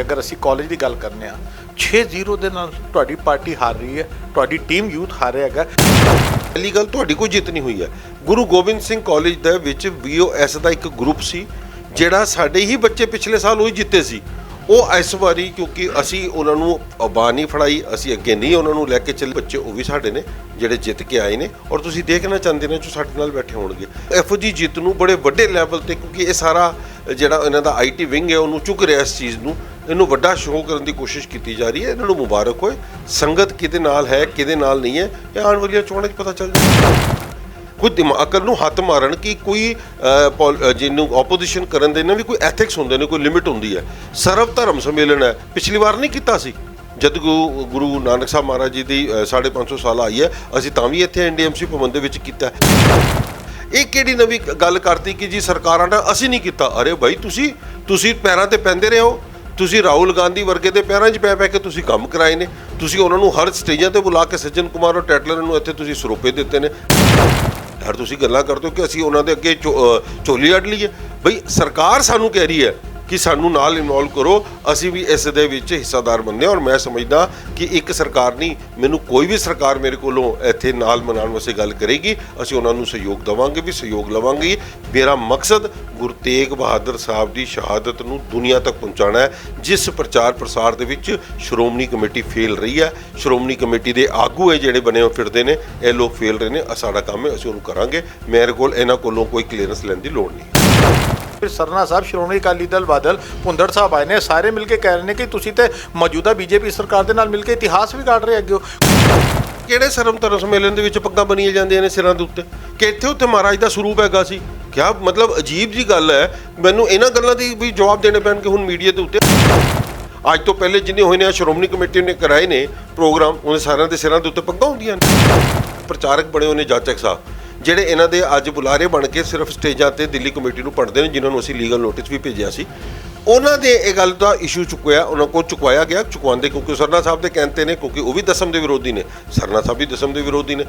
ਕਿ ਅਗਰ ਅਸੀਂ ਕਾਲਜ ਦੀ ਗੱਲ ਕਰਨੇ ਆ 6-0 ਦੇ ਨਾਲ ਤੁਹਾਡੀ ਪਾਰਟੀ ਹਾਰ ਰਹੀ ਹੈ, ਤੁਹਾਡੀ ਟੀਮ ਯੂਥ ਹਾਰ ਰਿਹਾ ਹੈਗਾ। ਪਹਿਲੀ ਗੱਲ ਤੁਹਾਡੀ ਕੋਈ ਜਿੱਤ ਨਹੀਂ ਹੋਈ ਹੈ। ਗੁਰੂ ਗੋਬਿੰਦ ਸਿੰਘ ਕਾਲਜ ਦੇ ਵਿੱਚ ਵੀਓਐਸ ਦਾ ਇੱਕ ਗਰੁੱਪ ਸੀ, ਜਿਹੜਾ ਸਾਡੇ ਹੀ ਬੱਚੇ ਪਿਛਲੇ ਸਾਲ ਉਹੀ ਜਿੱਤੇ ਸੀ। ਉਹ ਇਸ ਵਾਰੀ ਕਿਉਂਕਿ ਅਸੀਂ ਉਹਨਾਂ ਨੂੰ ਅਬਾਹ ਨਹੀਂ ਫੜਾਈ, ਅਸੀਂ ਅੱਗੇ ਨਹੀਂ ਉਹਨਾਂ ਨੂੰ ਲੈ ਕੇ ਚੱਲੇ। ਬੱਚੇ ਉਹ ਵੀ ਸਾਡੇ ਨੇ, ਜਿਹੜੇ ਜਿੱਤ ਕੇ ਆਏ ਨੇ, ਔਰ ਤੁਸੀਂ ਦੇਖਣਾ ਚਾਹੁੰਦੇ ਨੇ ਜੋ ਸਾਡੇ ਨਾਲ ਬੈਠੇ ਹੋਣਗੇ। ਇਹੋ ਜੀ ਜਿੱਤ ਨੂੰ ਬੜੇ ਵੱਡੇ ਲੈਵਲ ਤੇ ਕਿਉਂਕਿ ਇਹ ਸਾਰਾ ਜਿਹੜਾ ਇਹਨਾਂ ਦਾ ਆਈਟੀ ਵਿੰਗ ਹੈ, ਉਹਨੂੰ ਚੁੱਕ ਰਿਹਾ ਇਸ ਚੀਜ਼ ਨੂੰ। ਇਹਨੂੰ ਵੱਡਾ ਸ਼ੋਅ ਕਰਨ ਦੀ ਕੋਸ਼ਿਸ਼ ਕੀਤੀ ਜਾ ਰਹੀ ਹੈ। ਇਹਨਾਂ ਨੂੰ ਮੁਬਾਰਕ ਹੋਏ। ਸੰਗਤ ਕਿਹਦੇ ਨਾਲ ਹੈ ਕਿਹਦੇ ਨਾਲ ਨਹੀਂ ਹੈ ਇਹ ਆਉਣ ਵਾਲੀਆਂ ਚੋਣਾਂ 'ਚ ਪਤਾ ਚੱਲ ਜਾਏਗਾ ਕੋਈ ਦਿਮਾਗ ਨੂੰ ਹੱਥ ਮਾਰਨ ਕਿ ਕੋਈ ਪੋਲ- ਜਿਹਨੂੰ ਆਪੋਜੀਸ਼ਨ ਕਰਨ ਦੇ ਨਾ ਵੀ ਕੋਈ ਐਥਿਕਸ ਹੁੰਦੇ ਨੇ ਕੋਈ ਲਿਮਿਟ ਹੁੰਦੀ ਹੈ। ਸਰਵ ਧਰਮ ਸੰਮੇਲਨ ਹੈ। ਪਿਛਲੀ ਵਾਰ ਨਹੀਂ ਕੀਤਾ ਸੀ। ਜਦ ਗੁਰੂ ਗੁਰੂ ਨਾਨਕ ਸਾਹਿਬ ਮਹਾਰਾਜ ਜੀ ਦੀ ਅਹ, 550 ਸਾਲ ਆਈ ਹੈ ਅਸੀਂ ਤਾਂ ਵੀ ਇੱਥੇ ਐਨਡੀਐਮਸੀ ਭਵਨ ਦੇ ਵਿੱਚ ਕੀਤਾ ਇਹ ਕਿਹੜੀ ਨਵੀਂ ਗੱਲ ਕਰਤੀ ਕਿ ਜੀ ਸਰਕਾਰਾਂ ਨੇ ਅਸੀਂ ਨਹੀਂ ਕੀਤਾ। ਅਰੇ ਭਾਈ ਤੁਸੀਂ ਤੁਸੀਂ ਪੈਰਾਂ ਤੇ ਪੈਂਦੇ ਰਹੇ ਹੋ। ਤੁਸੀਂ ਰਾਹੁਲ ਗਾਂਧੀ ਵਰਗੇ ਦੇ ਪੈਰਾਂ 'ਚ ਪੈ ਪੈ ਕੇ ਤੁਸੀਂ ਕੰਮ ਕਰਾਏ ਨੇ, ਤੁਸੀਂ ਉਹਨਾਂ ਨੂੰ ਹਰ ਸਟੇਜਾਂ ਤੇ ਬੁਲਾ ਕੇ ਸੱਜਣ ਕੁਮਾਰ ਔਰ ਟੈਟਲਰ ਨੂੰ ਇੱਥੇ ਤੁਸੀਂ ਸਰੋਪੇ ਦਿੱਤੇ ਨੇ। ਹਰ ਤੁਸੀਂ ਗੱਲਾਂ ਕਰਦੇ ਹੋ ਕਿ ਅਸੀਂ ਉਹਨਾਂ ਦੇ ਅੱਗੇ ਚੋ- ਅਹ, ਝੋਲੀ ਅੱਡ ਲਈਏ। ਬਈ ਸਰਕਾਰ ਸਾਨੂੰ ਕਹਿ ਰਹੀ ਹੈ ਕਿ ਸਾਨੂੰ ਨਾਲ ਇਨਵੋਲਵ ਕਰੋ, ਅਸੀਂ ਵੀ ਇਸ ਦੇ ਵਿੱਚ ਹਿੱਸਾਦਾਰ ਬੰਦੇ ਹਾਂ। ਔਰ ਮੈਂ ਸਮਝਦਾ ਕਿ ਇੱਕ ਸਰਕਾਰ ਨਹੀਂ, ਮੈਨੂੰ ਕੋਈ ਵੀ ਸਰਕਾਰ ਮੇਰੇ ਕੋਲੋਂ ਇੱਥੇ ਨਾਲ ਮਨਾਉਣ ਵਾਸਤੇ ਗੱਲ ਕਰੇਗੀ। ਅਸੀਂ ਉਹਨਾਂ ਨੂੰ ਸਹਿਯੋਗ ਦੇਵਾਂਗੇ, ਵੀ ਸਹਿਯੋਗ ਲਵਾਂਗੇ। ਮੇਰਾ ਮਕਸਦ ਗੁਰੂ ਤੇਗ ਬਹਾਦਰ ਸਾਹਿਬ ਦੀ ਸ਼ਹਾਦਤ ਨੂੰ ਦੁਨੀਆ ਤੱਕ ਪਹੁੰਚਾਉਣਾ ਹੈ। ਜਿਸ ਪ੍ਰਚਾਰ ਪ੍ਰਸਾਰ ਦੇ ਵਿੱਚ ਸ਼੍ਰੋਮਣੀ ਕਮੇਟੀ ਫੇਲ ਰਹੀ ਹੈ, ਸ਼੍ਰੋਮਣੀ ਕਮੇਟੀ ਦੇ ਆਗੂ ਹੈ ਜਿਹੜੇ ਬਣੇ ਹੋ ਫਿਰਦੇ ਨੇ, ਇਹ ਲੋਕ ਫੇਲ ਰਹੇ ਨੇ ਸਾਡਾ ਕੰਮ ਹੈ, ਅਸੀਂ ਉਹਨੂੰ ਕਰਾਂਗੇ। ਮੇਰੇ ਕੋਲ ਇਹਨਾਂ ਕੋਲੋਂ ਕੋਈ ਕਲੀਅਰੈਂਸ ਲੈਣ ਦੀ ਲੋੜ ਨਹੀਂ। ਫਿਰ ਸਰਨਾ ਸਾਹਿਬ, ਸ਼੍ਰੋਮਣੀ ਅਕਾਲੀ ਦਲ, ਬਾਦਲ, ਭੁੰਦੜ ਸਾਹਿਬ ਆਏ ਨੇ। ਸਾਰੇ ਮਿਲ ਕੇ ਕਹਿ ਰਹੇ ਨੇ ਕਿ ਤੁਸੀਂ ਤੇ ਮੌਜੂਦਾ ਬੀਜੇਪੀ ਸਰਕਾਰ ਦੇ ਨਾਲ ਮਿਲ ਕੇ ਇਤਿਹਾਸ ਵਿਗਾੜ ਰਹੇ ਅੱਗੇ ਕਿਹੜੇ ਸਰਮ ਧਰਮ ਸੰਮੇਲਨ ਦੇ ਵਿੱਚ ਪੱਗਾਂ ਬਣੀਆਂ ਜਾਂਦੀਆਂ ਨੇ ਸਿਰਾਂ ਦੇ ਉੱਤੇ? ਕਿ ਇੱਥੇ ਉੱਥੇ ਮਹਾਰਾਜ ਦਾ ਸਰੂਪ ਹੈਗਾ ਸੀ। ਕਿਆ ਮਤਲਬ ਅਜੀਬ ਜੀ ਗੱਲ ਹੈ। ਮੈਨੂੰ ਇਹਨਾਂ ਗੱਲਾਂ ਦੀ ਵੀ ਜਵਾਬ ਦੇਣੇ ਪੈਣ ਕਿ ਹੁਣ ਮੀਡੀਆ ਦੇ ਉੱਤੇ। ਅੱਜ ਤੋਂ ਪਹਿਲੇ ਜਿੰਨੇ ਹੋਏ ਨੇ, ਆਹ ਸ਼੍ਰੋਮਣੀ ਕਮੇਟੀ ਨੇ ਕਰਾਏ ਨੇ ਪ੍ਰੋਗਰਾਮ, ਉਹਨੇ ਸਾਰਿਆਂ ਦੇ ਸਿਰਾਂ ਦੇ ਉੱਤੇ ਪੱਗਾਂ ਹੁੰਦੀਆਂ ਨੇ। ਪ੍ਰਚਾਰਕ ਬਣੇ ਹੋਏ ਨੇ ਜਾਚਕ ਸਾਹਿਬ। ਜਿਹੜੇ ਇਹਨਾਂ ਦੇ ਅੱਜ ਬੁਲਾਰੇ ਬਣ ਕੇ ਸਿਰਫ ਸਟੇਜਾਂ ਤੇ ਦਿੱਲੀ ਕਮੇਟੀ ਨੂੰ ਪੜਦੇ ਨੇ, ਜਿਨ੍ਹਾਂ ਨੂੰ ਅਸੀਂ ਲੀਗਲ ਨੋਟਿਸ ਵੀ ਭੇਜਿਆ ਸੀ। ਉਹਨਾਂ ਦੇ ਇਹ ਗੱਲ ਦਾ ਇਸ਼ੂ ਚੁੱਕਿਆ, ਉਹਨਾਂ ਕੋਲ ਚੁਕਵਾਇਆ ਗਿਆ, ਚੁਕਵਾਉਂਦੇ ਕਿਉਂਕਿ ਸਰਨਾ ਸਾਹਿਬ ਦੇ ਕਹਿੰਦੇ ਨੇ, ਕਿਉਂਕਿ ਉਹ ਵੀ ਦਸਮ ਦੇ ਵਿਰੋਧੀ ਨੇ। ਸਰਨਾ ਸਾਹਿਬ ਵੀ ਦਸਮ ਦੇ ਵਿਰੋਧੀ ਨੇ।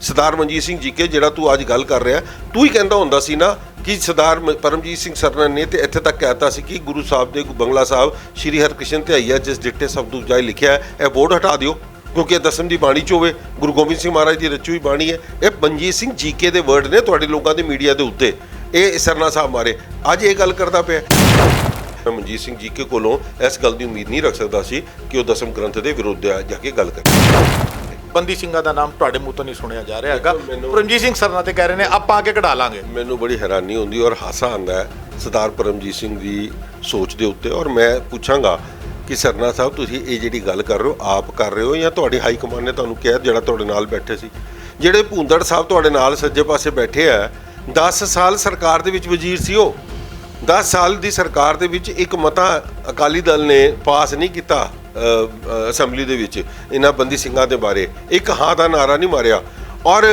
ਸਰਦਾਰ ਮਨਜੀਤ ਸਿੰਘ ਜੀ ਕੇ ਜਿਹੜਾ ਤੂੰ ਅੱਜ ਗੱਲ ਕਰ ਰਿਹਾ, ਤੂੰ ਹੀ ਕਹਿੰਦਾ ਹੁੰਦਾ ਸੀ ਨਾ ਕਿ ਸਰਦਾਰ ਮ- ਪਰਮਜੀਤ ਸਿੰਘ ਸਰਨਾ ਨੇ ਤੇ ਇੱਥੇ ਤੱਕ ਕਹਿਤਾ ਸੀ ਕਿ ਗੁਰੂ ਸਾਹਿਬ ਦੇ ਬੰਗਲਾ ਸਾਹਿਬ, ਸ਼੍ਰੀ ਹਰਕ੍ਰਿਸ਼ਨ ਧਿਆਈਆ, ਜਿਸ ਡਿੱਟੇ ਸ਼ਬਦ ਉਜਾਈ ਲਿਖਿਆ ਇਹ ਬੋਰਡ ਹਟਾ ਦਿਓ। ਕਿਉਂਕਿ ਇਹ ਦਸਮ ਦੀ ਬਾਣੀ ਚ ਹੋਵੇ ਗੁਰੂ ਗੋਬਿੰਦ ਸਿੰਘ ਮਹਾਰਾਜ ਦੀ ਰਚੀ ਹੋਈ ਬਾਣੀ ਹੈ ਇਹ ਮਨਜੀਤ ਸਿੰਘ ਜੀਕੇ ਦੇ ਵਰਡ ਨੇ ਤੁਹਾਡੇ ਲੋਕਾਂ ਦੇ ਮੀਡੀਆ ਦੇ ਉੱਤੇ। ਇਹ ਸਰਨਾ ਸਾਹਿਬ ਮਾਰੇ। ਅੱਜ ਇਹ ਗੱਲ ਕਰਦਾ ਪਿਆ। ਮੈਂ ਮਨਜੀਤ ਸਿੰਘ ਜੀਕੇ ਕੋਲੋਂ ਇਸ ਗੱਲ ਦੀ ਉਮੀਦ ਨਹੀਂ ਰੱਖ ਸਕਦਾ ਸੀ ਕਿ ਉਹ ਦਸਮ ਗ੍ਰੰਥ ਦੇ ਵਿਰੁੱਧ ਆ ਜਾ ਕੇ ਗੱਲ ਕਰੇ। ਬੰਦੀ ਸਿੰਘਾਂ ਦਾ ਨਾਮ ਤੁਹਾਡੇ ਮੂੰਹ ਤੋਂ ਨਹੀਂ ਸੁਣਿਆ ਜਾ ਰਿਹਾ ਹੈਗਾ। ਪਰਮਜੀਤ ਸਿੰਘ ਸਰਨਾ ਤੇ ਕਹਿ ਰਹੇ ਨੇ ਆਪਾਂ ਅੱਗੇ ਕਢਾ ਲਾਂਗੇ। ਮੈਨੂੰ ਬੜੀ ਹੈਰਾਨੀ ਹੁੰਦੀ ਔਰ ਹਾਸਾ ਆਉਂਦਾ ਹੈ। ਸਰਦਾਰ ਪਰਮਜੀਤ ਸਿੰਘ ਦੀ ਸੋਚ ਦੇ ਉੱਤੇ ਔਰ ਮੈਂ ਪੁੱਛਾਂਗਾ ਕਿ ਸਰਨਾ ਸਾਹਿਬ, ਤੁਸੀਂ ਇਹ ਜਿਹੜੀ ਗੱਲ ਕਰ ਰਹੇ ਹੋ, ਆਪ ਕਰ ਰਹੇ ਹੋ ਜਾਂ ਤੁਹਾਡੀ ਹਾਈ ਕਮਾਂਡ ਨੇ ਤੁਹਾਨੂੰ ਕਿਹਾ ਜਿਹੜਾ ਤੁਹਾਡੇ ਨਾਲ ਬੈਠੇ ਸੀ? ਜਿਹੜੇ ਭੂੰਦੜ ਸਾਹਿਬ ਤੁਹਾਡੇ ਨਾਲ ਸੱਜੇ ਪਾਸੇ ਬੈਠੇ ਆ 10 ਸਾਲ ਸਰਕਾਰ ਦੇ ਵਿੱਚ ਵਜ਼ੀਰ ਸੀ ਉਹ। 10 ਸਾਲ ਦੀ ਸਰਕਾਰ ਦੇ ਵਿੱਚ ਇੱਕ ਮਤਾ ਅਕਾਲੀ ਦਲ ਨੇ ਪਾਸ ਨਹੀਂ ਕੀਤਾ ਅਸੈਂਬਲੀ ਦੇ ਵਿੱਚ, ਇਹਨਾਂ ਬੰਦੀ ਸਿੰਘਾਂ ਦੇ ਬਾਰੇ। ਇੱਕ ਹਾਂ ਦਾ ਨਾਰਾ ਨਹੀਂ ਮਾਰਿਆ। ਔਰ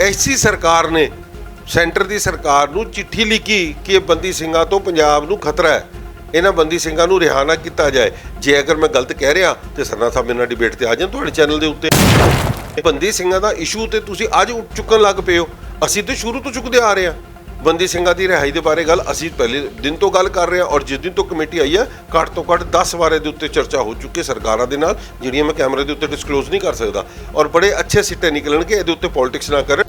ਐਸੀ ਸਰਕਾਰ ਨੇ, ਸੈਂਟਰ ਦੀ ਸਰਕਾਰ ਨੂੰ ਚਿੱਠੀ ਲਿਖੀ ਕਿ ਇਹ ਬੰਦੀ ਸਿੰਘਾਂ ਤੋਂ ਪੰਜਾਬ ਨੂੰ ਖਤਰਾ ਹੈ। ਇਹਨਾਂ ਬੰਦੀ ਸਿੰਘਾਂ ਨੂੰ ਰਿਹਾ ਨਾ ਕੀਤਾ ਜਾਏ। ਜੇ ਅਗਰ ਮੈਂ ਗਲਤ ਕਹਿ ਰਿਹਾ ਤੇ ਸਰਨਾ ਸਾਹਿਬ ਮੇਰੇ ਨਾਲ ਡਿਬੇਟ ਤੇ ਆ ਜਾਣ ਤੁਹਾਡੇ ਚੈਨਲ ਦੇ ਉੱਤੇ। ਬੰਦੀ ਸਿੰਘਾਂ ਦਾ ਇਸ਼ੂ ਤੇ ਤੁਸੀਂ ਅੱਜ ਉੱਠ ਚੁੱਕਣ ਲੱਗ ਪਏ ਹੋ। ਅਸੀਂ ਤੇ ਸ਼ੁਰੂ ਤੋਂ ਚੁੱਕਦੇ ਆ ਰਹੇ ਹਾਂ। ਬੰਦੀ ਸਿੰਘਾਂ ਦੀ ਰਿਹਾਈ ਦੇ ਬਾਰੇ ਗੱਲ ਅਸੀਂ ਪਹਿਲੇ ਦਿਨ ਤੋਂ ਗੱਲ ਕਰ ਰਹੇ ਹਾਂ ਔਰ ਜਿਸ ਦਿਨ ਤੋਂ ਕਮੇਟੀ ਆਈ ਹੈ, ਘੱਟ ਤੋਂ ਘੱਟ 10 ਵਾਰੇ ਦੇ ਉੱਤੇ ਚਰਚਾ ਹੋ ਚੁੱਕੀ ਹੈ ਸਰਕਾਰਾਂ ਦੇ ਨਾਲ, ਜਿਹੜੀਆਂ ਮੈਂ ਕੈਮਰੇ ਦੇ ਉੱਤੇ ਡਿਸਕਲੋਜ਼ ਨਹੀਂ ਕਰ ਸਕਦਾ। ਔਰ ਬੜੇ ਅੱਛੇ ਸਿੱਟੇ ਨਿਕਲਣਗੇ, ਇਹਦੇ ਉੱਤੇ ਪੋਲਿਟਿਕਸ ਨਾ ਕਰਨ।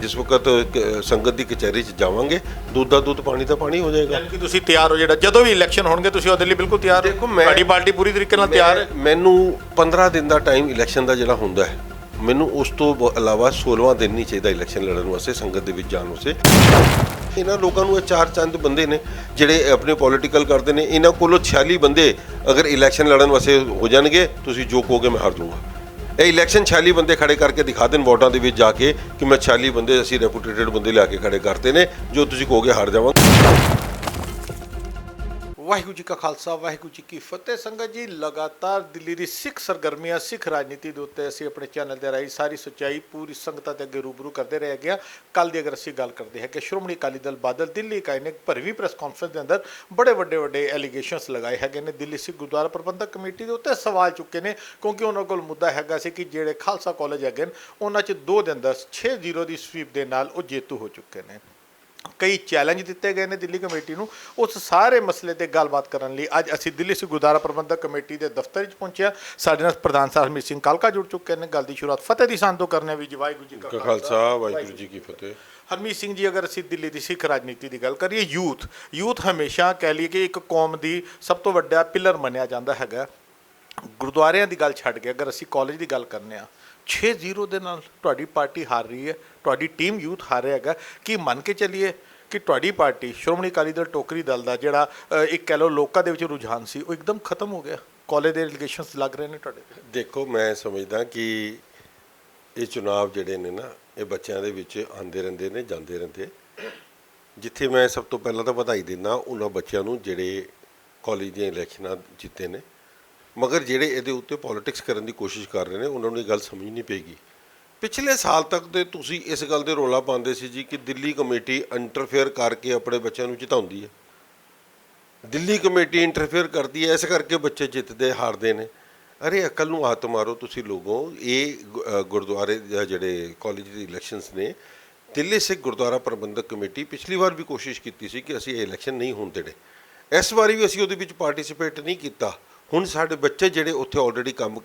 ਜਿਸ ਵਕਤ ਕ- ਸੰਗਤ ਦੀ ਕਚਹਿਰੀ 'ਚ ਜਾਵਾਂਗੇ ਦੁੱਧ ਦਾ ਦੁੱਧ ਪਾਣੀ ਦਾ ਪਾਣੀ ਹੋ ਜਾਏਗਾ। ਯਾਨੀ ਕਿ ਤੁਸੀਂ ਤਿਆਰ ਹੋ ਜਿਹੜਾ ਜਦੋਂ ਵੀ ਇਲੈਕਸ਼ਨ ਹੋਣਗੇ ਤੁਸੀਂ ਉਹਦੇ ਲਈ ਬਿਲਕੁਲ ਤਿਆਰ ਹੋ। ਦੇਖੋ, ਮੈਂ- ਤੁਹਾਡੀ ਪਾਰਟੀ ਪੂਰੀ ਤਰੀਕੇ ਨਾਲ ਤਿਆਰ ਹੈ। ਮੈਂ- ਮੈਨੂੰ 15 ਦਿਨ ਦਾ ਟਾਈਮ ਇਲੈਕਸ਼ਨ ਦਾ ਜਿਹੜਾ ਹੁੰਦਾ ਹੈ ਮੈਨੂੰ ਉਸ ਤੋਂ ਬ- ਇਲਾਵਾ 16ਵਾਂ ਦਿਨ ਨਹੀਂ ਚਾਹੀਦਾ ਇਲੈਕਸ਼ਨ ਲੜਨ ਵਾਸਤੇ ਸੰਗਤ ਦੇ ਵਿੱਚ ਜਾਣ ਵਾਸਤੇ। ਇਹਨਾਂ ਲੋਕਾਂ ਨੂੰ ਇਹ ਚਾਰ ਚੰਦ ਬੰਦੇ ਨੇ ਜਿਹੜੇ ਆਪਣੇ ਪੋਲੀਟੀਕਲ ਕਰਦੇ ਨੇ ਇਹਨਾਂ ਕੋਲੋਂ 46 ਬੰਦੇ ਅਗਰ ਇਲੈਕਸ਼ਨ ਲੜਨ ਵਾਸਤੇ ਹੋ ਜਾਣਗੇ ਤੁਸੀਂ ਜੋ ਕਹੋਗੇ ਮੈਂ ਹਾਰ ਜਾਊਂਗਾ ਇਹ ਇਲੈਕਸ਼ਨ 46 ਬੰਦੇ ਖੜੇ ਕਰਕੇ ਦਿਖਾ ਦੇਣ ਵੋਟਾਂ ਦੇ ਵਿੱਚ ਜਾ ਕੇ ਕਿ ਮੈਂ 46 ਬੰਦੇ ਅਸੀਂ ਰੈਪੂਟੇਟਡ ਬੰਦੇ ਲਿਆ ਕੇ ਖੜੇ ਕਰਤੇ ਨੇ, ਜੋ ਤੁਸੀਂ ਕਹੋਗੇ ਹਾਰ ਜਾਵਾਂਗੇ। ਵਾਹਿਗੁਰੂ ਜੀ ਕਾ ਖਾਲਸਾ, ਵਾਹਿਗੁਰੂ ਜੀ ਕੀ ਫਤਿਹ। ਸੰਗਤ ਜੀ, ਲਗਾਤਾਰ ਦਿੱਲੀ ਦੀ ਸਿੱਖ ਸਰਗਰਮੀਆਂ, ਸਿੱਖ ਰਾਜਨੀਤੀ ਦੇ ਉੱਤੇ ਅਸੀਂ ਆਪਣੇ ਚੈਨਲ ਦੇ ਰਾਹੀਂ ਸਾਰੀ ਸੱਚਾਈ, ਪੂਰੀ ਸੰਗਤਾਂ ਦੇ ਅੱਗੇ ਰੂਬਰੂ ਕਰਦੇ ਰਹੇ ਗਿਆ ਕੱਲ ਦੀ ਅਗਰ ਅਸੀਂ ਗੱਲ ਕਰਦੇ ਹਾਂ ਕਿ ਸ਼੍ਰੋਮਣੀ ਅਕਾਲੀ ਦਲ ਬਾਦਲ ਦਿੱਲੀ ਇਕਾਈ ਨੇ ਇੱਕ ਭਰਵੀਂ ਪ੍ਰੈਸ ਕਾਨਫਰੰਸ ਦੇ ਅੰਦਰ ਬੜੇ ਵੱਡੇ ਵੱਡੇ ਐਲੀਗੇਸ਼ਨਸ ਲਗਾਏ ਹੈਗੇ ਨੇ। ਦਿੱਲੀ ਸਿੱਖ ਗੁਰਦੁਆਰਾ ਪ੍ਰਬੰਧਕ ਕਮੇਟੀ ਦੇ ਉੱਤੇ ਸਵਾਲ ਚੁੱਕੇ ਨੇ, ਕਿਉਂਕਿ ਉਹਨਾਂ ਕੋਲ ਮੁੱਦਾ ਹੈਗਾ ਸੀ ਕਿ ਜਿਹੜੇ ਖਾਲਸਾ ਕਾਲਜ ਹੈਗੇ ਨੇ, ਉਹਨਾਂ 'ਚ ਦੋ ਦੇ ਅੰਦਰ 6-0 ਦੀ ਸਵੀਪ ਦੇ ਨਾਲ ਉਹ ਜੇਤੂ ਹੋ ਚੁੱਕੇ ਨੇ। ਕਈ ਚੈਲੰਜ ਦਿੱਤੇ ਗਏ ਨੇ ਦਿੱਲੀ ਕਮੇਟੀ ਨੂੰ। ਉਸ ਸਾਰੇ ਮਸਲੇ ਤੇ ਗੱਲਬਾਤ ਕਰਨ ਲਈ ਅੱਜ ਅਸੀਂ ਦਿੱਲੀ ਸਿੱਖ ਗੁਰਦੁਆਰਾ ਪ੍ਰਬੰਧਕ ਕਮੇਟੀ ਦੇ ਦਫ਼ਤਰ ਵਿੱਚ ਪਹੁੰਚਿਆ ਸਾਡੇ ਨਾਲ ਪ੍ਰਧਾਨ ਸਾਹਿਬ ਸਿੰਘ ਕਾਲਕਾ ਜੁੜ ਚੁੱਕੇ ਨੇ। ਗੱਲ ਦੀ ਸ਼ੁਰੂਆਤ ਫਤਿਹ ਦੀ ਸੰਤ ਤੋਂ ਕਰਨੇ ਵੀ ਵਾਹਿਗੁਰੂ ਜੀ ਕਾ ਖਾਲਸਾ। ਵਾਹਿਗੁਰੂ ਜੀ ਕੀ ਫਤਿਹ। ਹਰਮੀਤ ਸਿੰਘ ਜੀ ਅਗਰ ਅਸੀਂ ਦਿੱਲੀ ਦੀ ਸਿੱਖ ਰਾਜਨੀਤੀ ਦੀ ਗੱਲ ਕਰੀਏ ਯੂਥ ਯੂਥ ਹਮੇਸ਼ਾ ਕਹਿ ਲਈਏ ਕਿ ਇੱਕ ਕੌਮ ਦੀ ਸਭ ਤੋਂ ਵੱਡਾ ਪਿਲਰ ਮੰਨਿਆ ਜਾਂਦਾ ਹੈਗਾ। ਗੁਰਦੁਆਰਿਆਂ ਦੀ ਗੱਲ ਛੱਡ ਕੇ ਅਗਰ ਅਸੀਂ ਕਾਲਜ ਦੀ ਗੱਲ ਕਰਨੇ ਆ 6-0 ਦੇ ਨਾਲ ਤੁਹਾਡੀ ਪਾਰਟੀ ਹਾਰ ਰਹੀ ਹੈ। ਤੁਹਾਡੀ ਟੀਮ ਯੂਥ ਹਾਰਿਆ ਹੈਗਾ, ਕੀ ਮੰਨ ਕੇ ਚੱਲੀਏ ਕਿ ਤੁਹਾਡੀ ਪਾਰਟੀ, ਸ਼੍ਰੋਮਣੀ ਅਕਾਲੀ ਦਲ ਟੋਕਰੀ ਦਲ ਦਾ ਜਿਹੜਾ ਇੱਕ ਕਹਿ ਲਓ ਲੋਕਾਂ ਦੇ ਵਿੱਚ ਰੁਝਾਨ ਸੀ, ਉਹ ਇੱਕਦਮ ਖਤਮ ਹੋ ਗਿਆ? ਕਾਲਜ ਦੇ ਰਿਲੇਸ਼ਨਸ ਲੱਗ ਰਹੇ ਨੇ ਤੁਹਾਡੇ? ਦੇਖੋ, ਮੈਂ ਸਮਝਦਾ ਕਿ ਇਹ ਚੁਣਾਵ ਜਿਹੜੇ ਨੇ ਨਾ, ਇਹ ਬੱਚਿਆਂ ਦੇ ਵਿੱਚ ਆਉਂਦੇ ਰਹਿੰਦੇ ਨੇ, ਜਾਂਦੇ ਰਹਿੰਦੇ। ਜਿੱਥੇ ਮੈਂ ਸਭ ਤੋਂ ਪਹਿਲਾਂ ਤਾਂ ਵਧਾਈ ਦਿੰਦਾ, ਉਹਨਾਂ ਬੱਚਿਆਂ ਨੂੰ ਜਿਹੜੇ ਕਾਲਜ ਦੀਆਂ ਇਲੈਕਸ਼ਨਾਂ ਜਿੱਤੇ ਨੇ। ਮਗਰ ਜਿਹੜੇ ਇਹਦੇ ਉੱਤੇ ਪੋਲਿਟਿਕਸ ਕਰਨ ਦੀ ਕੋਸ਼ਿਸ਼ ਕਰ ਰਹੇ ਨੇ, ਉਹਨਾਂ ਨੂੰ ਇਹ ਗੱਲ ਸਮਝ ਨਹੀਂ ਪਏਗੀ। ਪਿਛਲੇ ਸਾਲ ਤੱਕ ਦੇ ਤੁਸੀਂ ਇਸ ਗੱਲ ਦੇ ਰੋਲਾ ਪਾਉਂਦੇ ਸੀ ਜੀ ਕਿ ਦਿੱਲੀ ਕਮੇਟੀ ਇੰਟਰਫੇਅਰ ਕਰਕੇ ਆਪਣੇ ਬੱਚਿਆਂ ਨੂੰ ਜਿਤਾਉਂਦੀ ਹੈ। ਦਿੱਲੀ ਕਮੇਟੀ ਇੰਟਰਫੇਅਰ ਕਰਦੀ ਹੈ, ਇਸ ਕਰਕੇ ਬੱਚੇ ਜਿੱਤਦੇ, ਹਾਰਦੇ ਨੇ। ਅਰੇ ਅਕਲ ਨੂੰ ਹੱਥ ਮਾਰੋ ਤੁਸੀਂ ਲੋਗੋ, ਇਹ ਗੁ- ਗੁਰਦੁਆਰੇ ਜਾਂ ਜਿਹੜੇ ਕਾਲਜ ਦੀ ਇਲੈਕਸ਼ਨਸ ਨੇ, ਦਿੱਲੀ ਸਿੱਖ ਗੁਰਦੁਆਰਾ ਪ੍ਰਬੰਧਕ ਕਮੇਟੀ ਪਿਛਲੀ ਵਾਰ ਵੀ ਕੋਸ਼ਿਸ਼ ਕੀਤੀ ਸੀ ਕਿ ਅਸੀਂ ਇਹ ਇਲੈਕਸ਼ਨ ਨਹੀਂ ਹੋਣ ਦੇਣੇ। ਇਸ ਵਾਰੀ ਵੀ ਅਸੀਂ ਉਹਦੇ ਵਿੱਚ ਪਾਰਟਿਸਿਪੇਟ ਨਹੀਂ ਕੀਤਾ। ਹੁਣ ਸਾਡੇ ਬੱਚੇ ਜਿਹੜੇ ਉੱਥੇ ਆਲਰੇਡੀ ਕੰਮ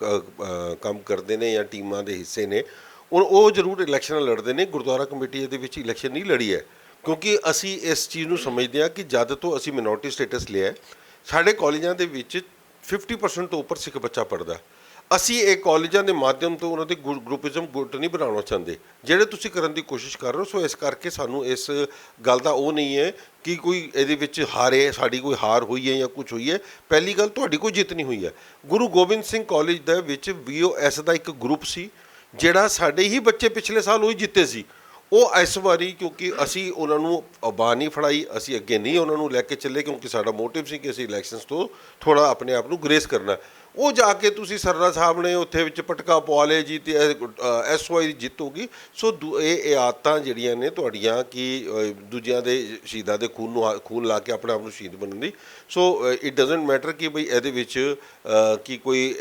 ਕੰਮ ਕਰਦੇ ਨੇ ਜਾਂ ਟੀਮਾਂ ਦੇ ਹਿੱਸੇ ਨੇ ਉਹ ਉਹ ਜ਼ਰੂਰ ਇਲੈਕਸ਼ਨ ਲੜਦੇ ਨੇ, ਗੁਰਦੁਆਰਾ ਕਮੇਟੀ ਇਹਦੇ ਵਿੱਚ ਇਲੈਕਸ਼ਨ ਨਹੀਂ ਲੜੀ ਹੈ। ਕਿਉਂਕਿ ਅਸੀਂ ਇਸ ਚੀਜ਼ ਨੂੰ ਸਮਝਦੇ ਹਾਂ ਕਿ ਜਦ ਤੋਂ ਅਸੀਂ ਮਿਨੋਰਟੀ ਸਟੇਟਸ ਲਿਆ ਸਾਡੇ ਕਾਲਜਾਂ ਦੇ ਵਿੱਚ 50% ਤੋਂ ਉੱਪਰ ਸਿੱਖ ਬੱਚਾ ਪੜਦਾ ਅਸੀਂ ਇਹ ਕਾਲਜਾਂ ਦੇ ਮਾਧਿਅਮ ਤੋਂ ਉਹਨਾਂ ਦੇ ਗੁ- ਗਰੁੱਪਿਜ਼ਮ ਗੁੱਟ ਨਹੀਂ ਬਣਾਉਣਾ ਚਾਹੁੰਦੇ। ਜਿਹੜੇ ਤੁਸੀਂ ਕਰਨ ਦੀ ਕੋਸ਼ਿਸ਼ ਕਰ ਰਹੇ ਹੋ, ਸੋ ਇਸ ਕਰਕੇ ਸਾਨੂੰ ਇਸ ਗੱਲ ਦਾ ਉਹ ਨਹੀਂ ਹੈ ਕਿ ਕੋਈ ਇਹਦੇ ਵਿੱਚ ਹਾਰੇ, ਸਾਡੀ ਕੋਈ ਹਾਰ ਹੋਈ ਹੈ ਜਾਂ ਕੁਝ ਹੋਈ ਹੈ। ਪਹਿਲੀ ਗੱਲ ਤੁਹਾਡੀ ਕੋਈ ਜਿੱਤ ਨਹੀਂ ਹੋਈ ਹੈ। ਗੁਰੂ ਗੋਬਿੰਦ ਸਿੰਘ ਕਾਲਜ ਦੇ ਵਿੱਚ ਵੀਓਐਸ ਦਾ ਇੱਕ ਗਰੁੱਪ ਸੀ। ਜਿਹੜਾ ਸਾਡੇ ਹੀ ਬੱਚੇ ਪਿਛਲੇ ਸਾਲ ਉਹੀ ਜਿੱਤੇ ਸੀ, ਉਹ ਇਸ ਵਾਰੀ ਕਿਉਂਕਿ ਅਸੀਂ ਉਹਨਾਂ ਨੂੰ ਬਾਹ ਨਹੀਂ ਫੜਾਈ, ਅਸੀਂ ਅੱਗੇ ਨਹੀਂ ਉਹਨਾਂ ਨੂੰ ਲੈ ਕੇ ਚੱਲੇ ਕਿਉਂਕਿ ਸਾਡਾ ਮੋਟਿਵ ਸੀ ਕਿ ਅਸੀਂ ਇਲੈਕਸ਼ਨਸ ਤੋਂ ਥੋੜਾ ਆਪਣੇ ਆਪ ਨੂੰ ਗ੍ਰੇਸ ਕਰਨਾ। ਉਹ ਜਾ ਕੇ ਤੁਸੀਂ ਸਰਨਾ ਸਾਹਿਬ ਨੇ ਉੱਥੇ ਵਿੱਚ ਪਟਕਾ ਪਵਾ ਲਏ ਜੀ ਤੇ ਐਸਵਾਈ ਦੀ ਜਿੱਤ ਹੋ ਸੋ ਦੂ- ਇਹ ਆਦਤਾਂ ਜਿਹੜੀਆਂ ਨੇ ਤੁਹਾਡੀਆਂ ਕਿ ਦੂਜਿਆਂ ਦੇ ਸ਼ਹੀਦਾਂ ਦੇ ਖੂਨ ਨੂੰ, ਖੂਨ ਲਾ ਕੇ ਆਪਣੇ ਆਪ ਨੂੰ ਸ਼ਹੀਦ ਬਣਨ ਦੀ। ਸੋ ਇਟ ਡਸਨਟ ਮੈਟਰ ਕਿ ਬਈ ਇਹਦੇ ਵਿੱਚ ਕਿ ਕੋਈ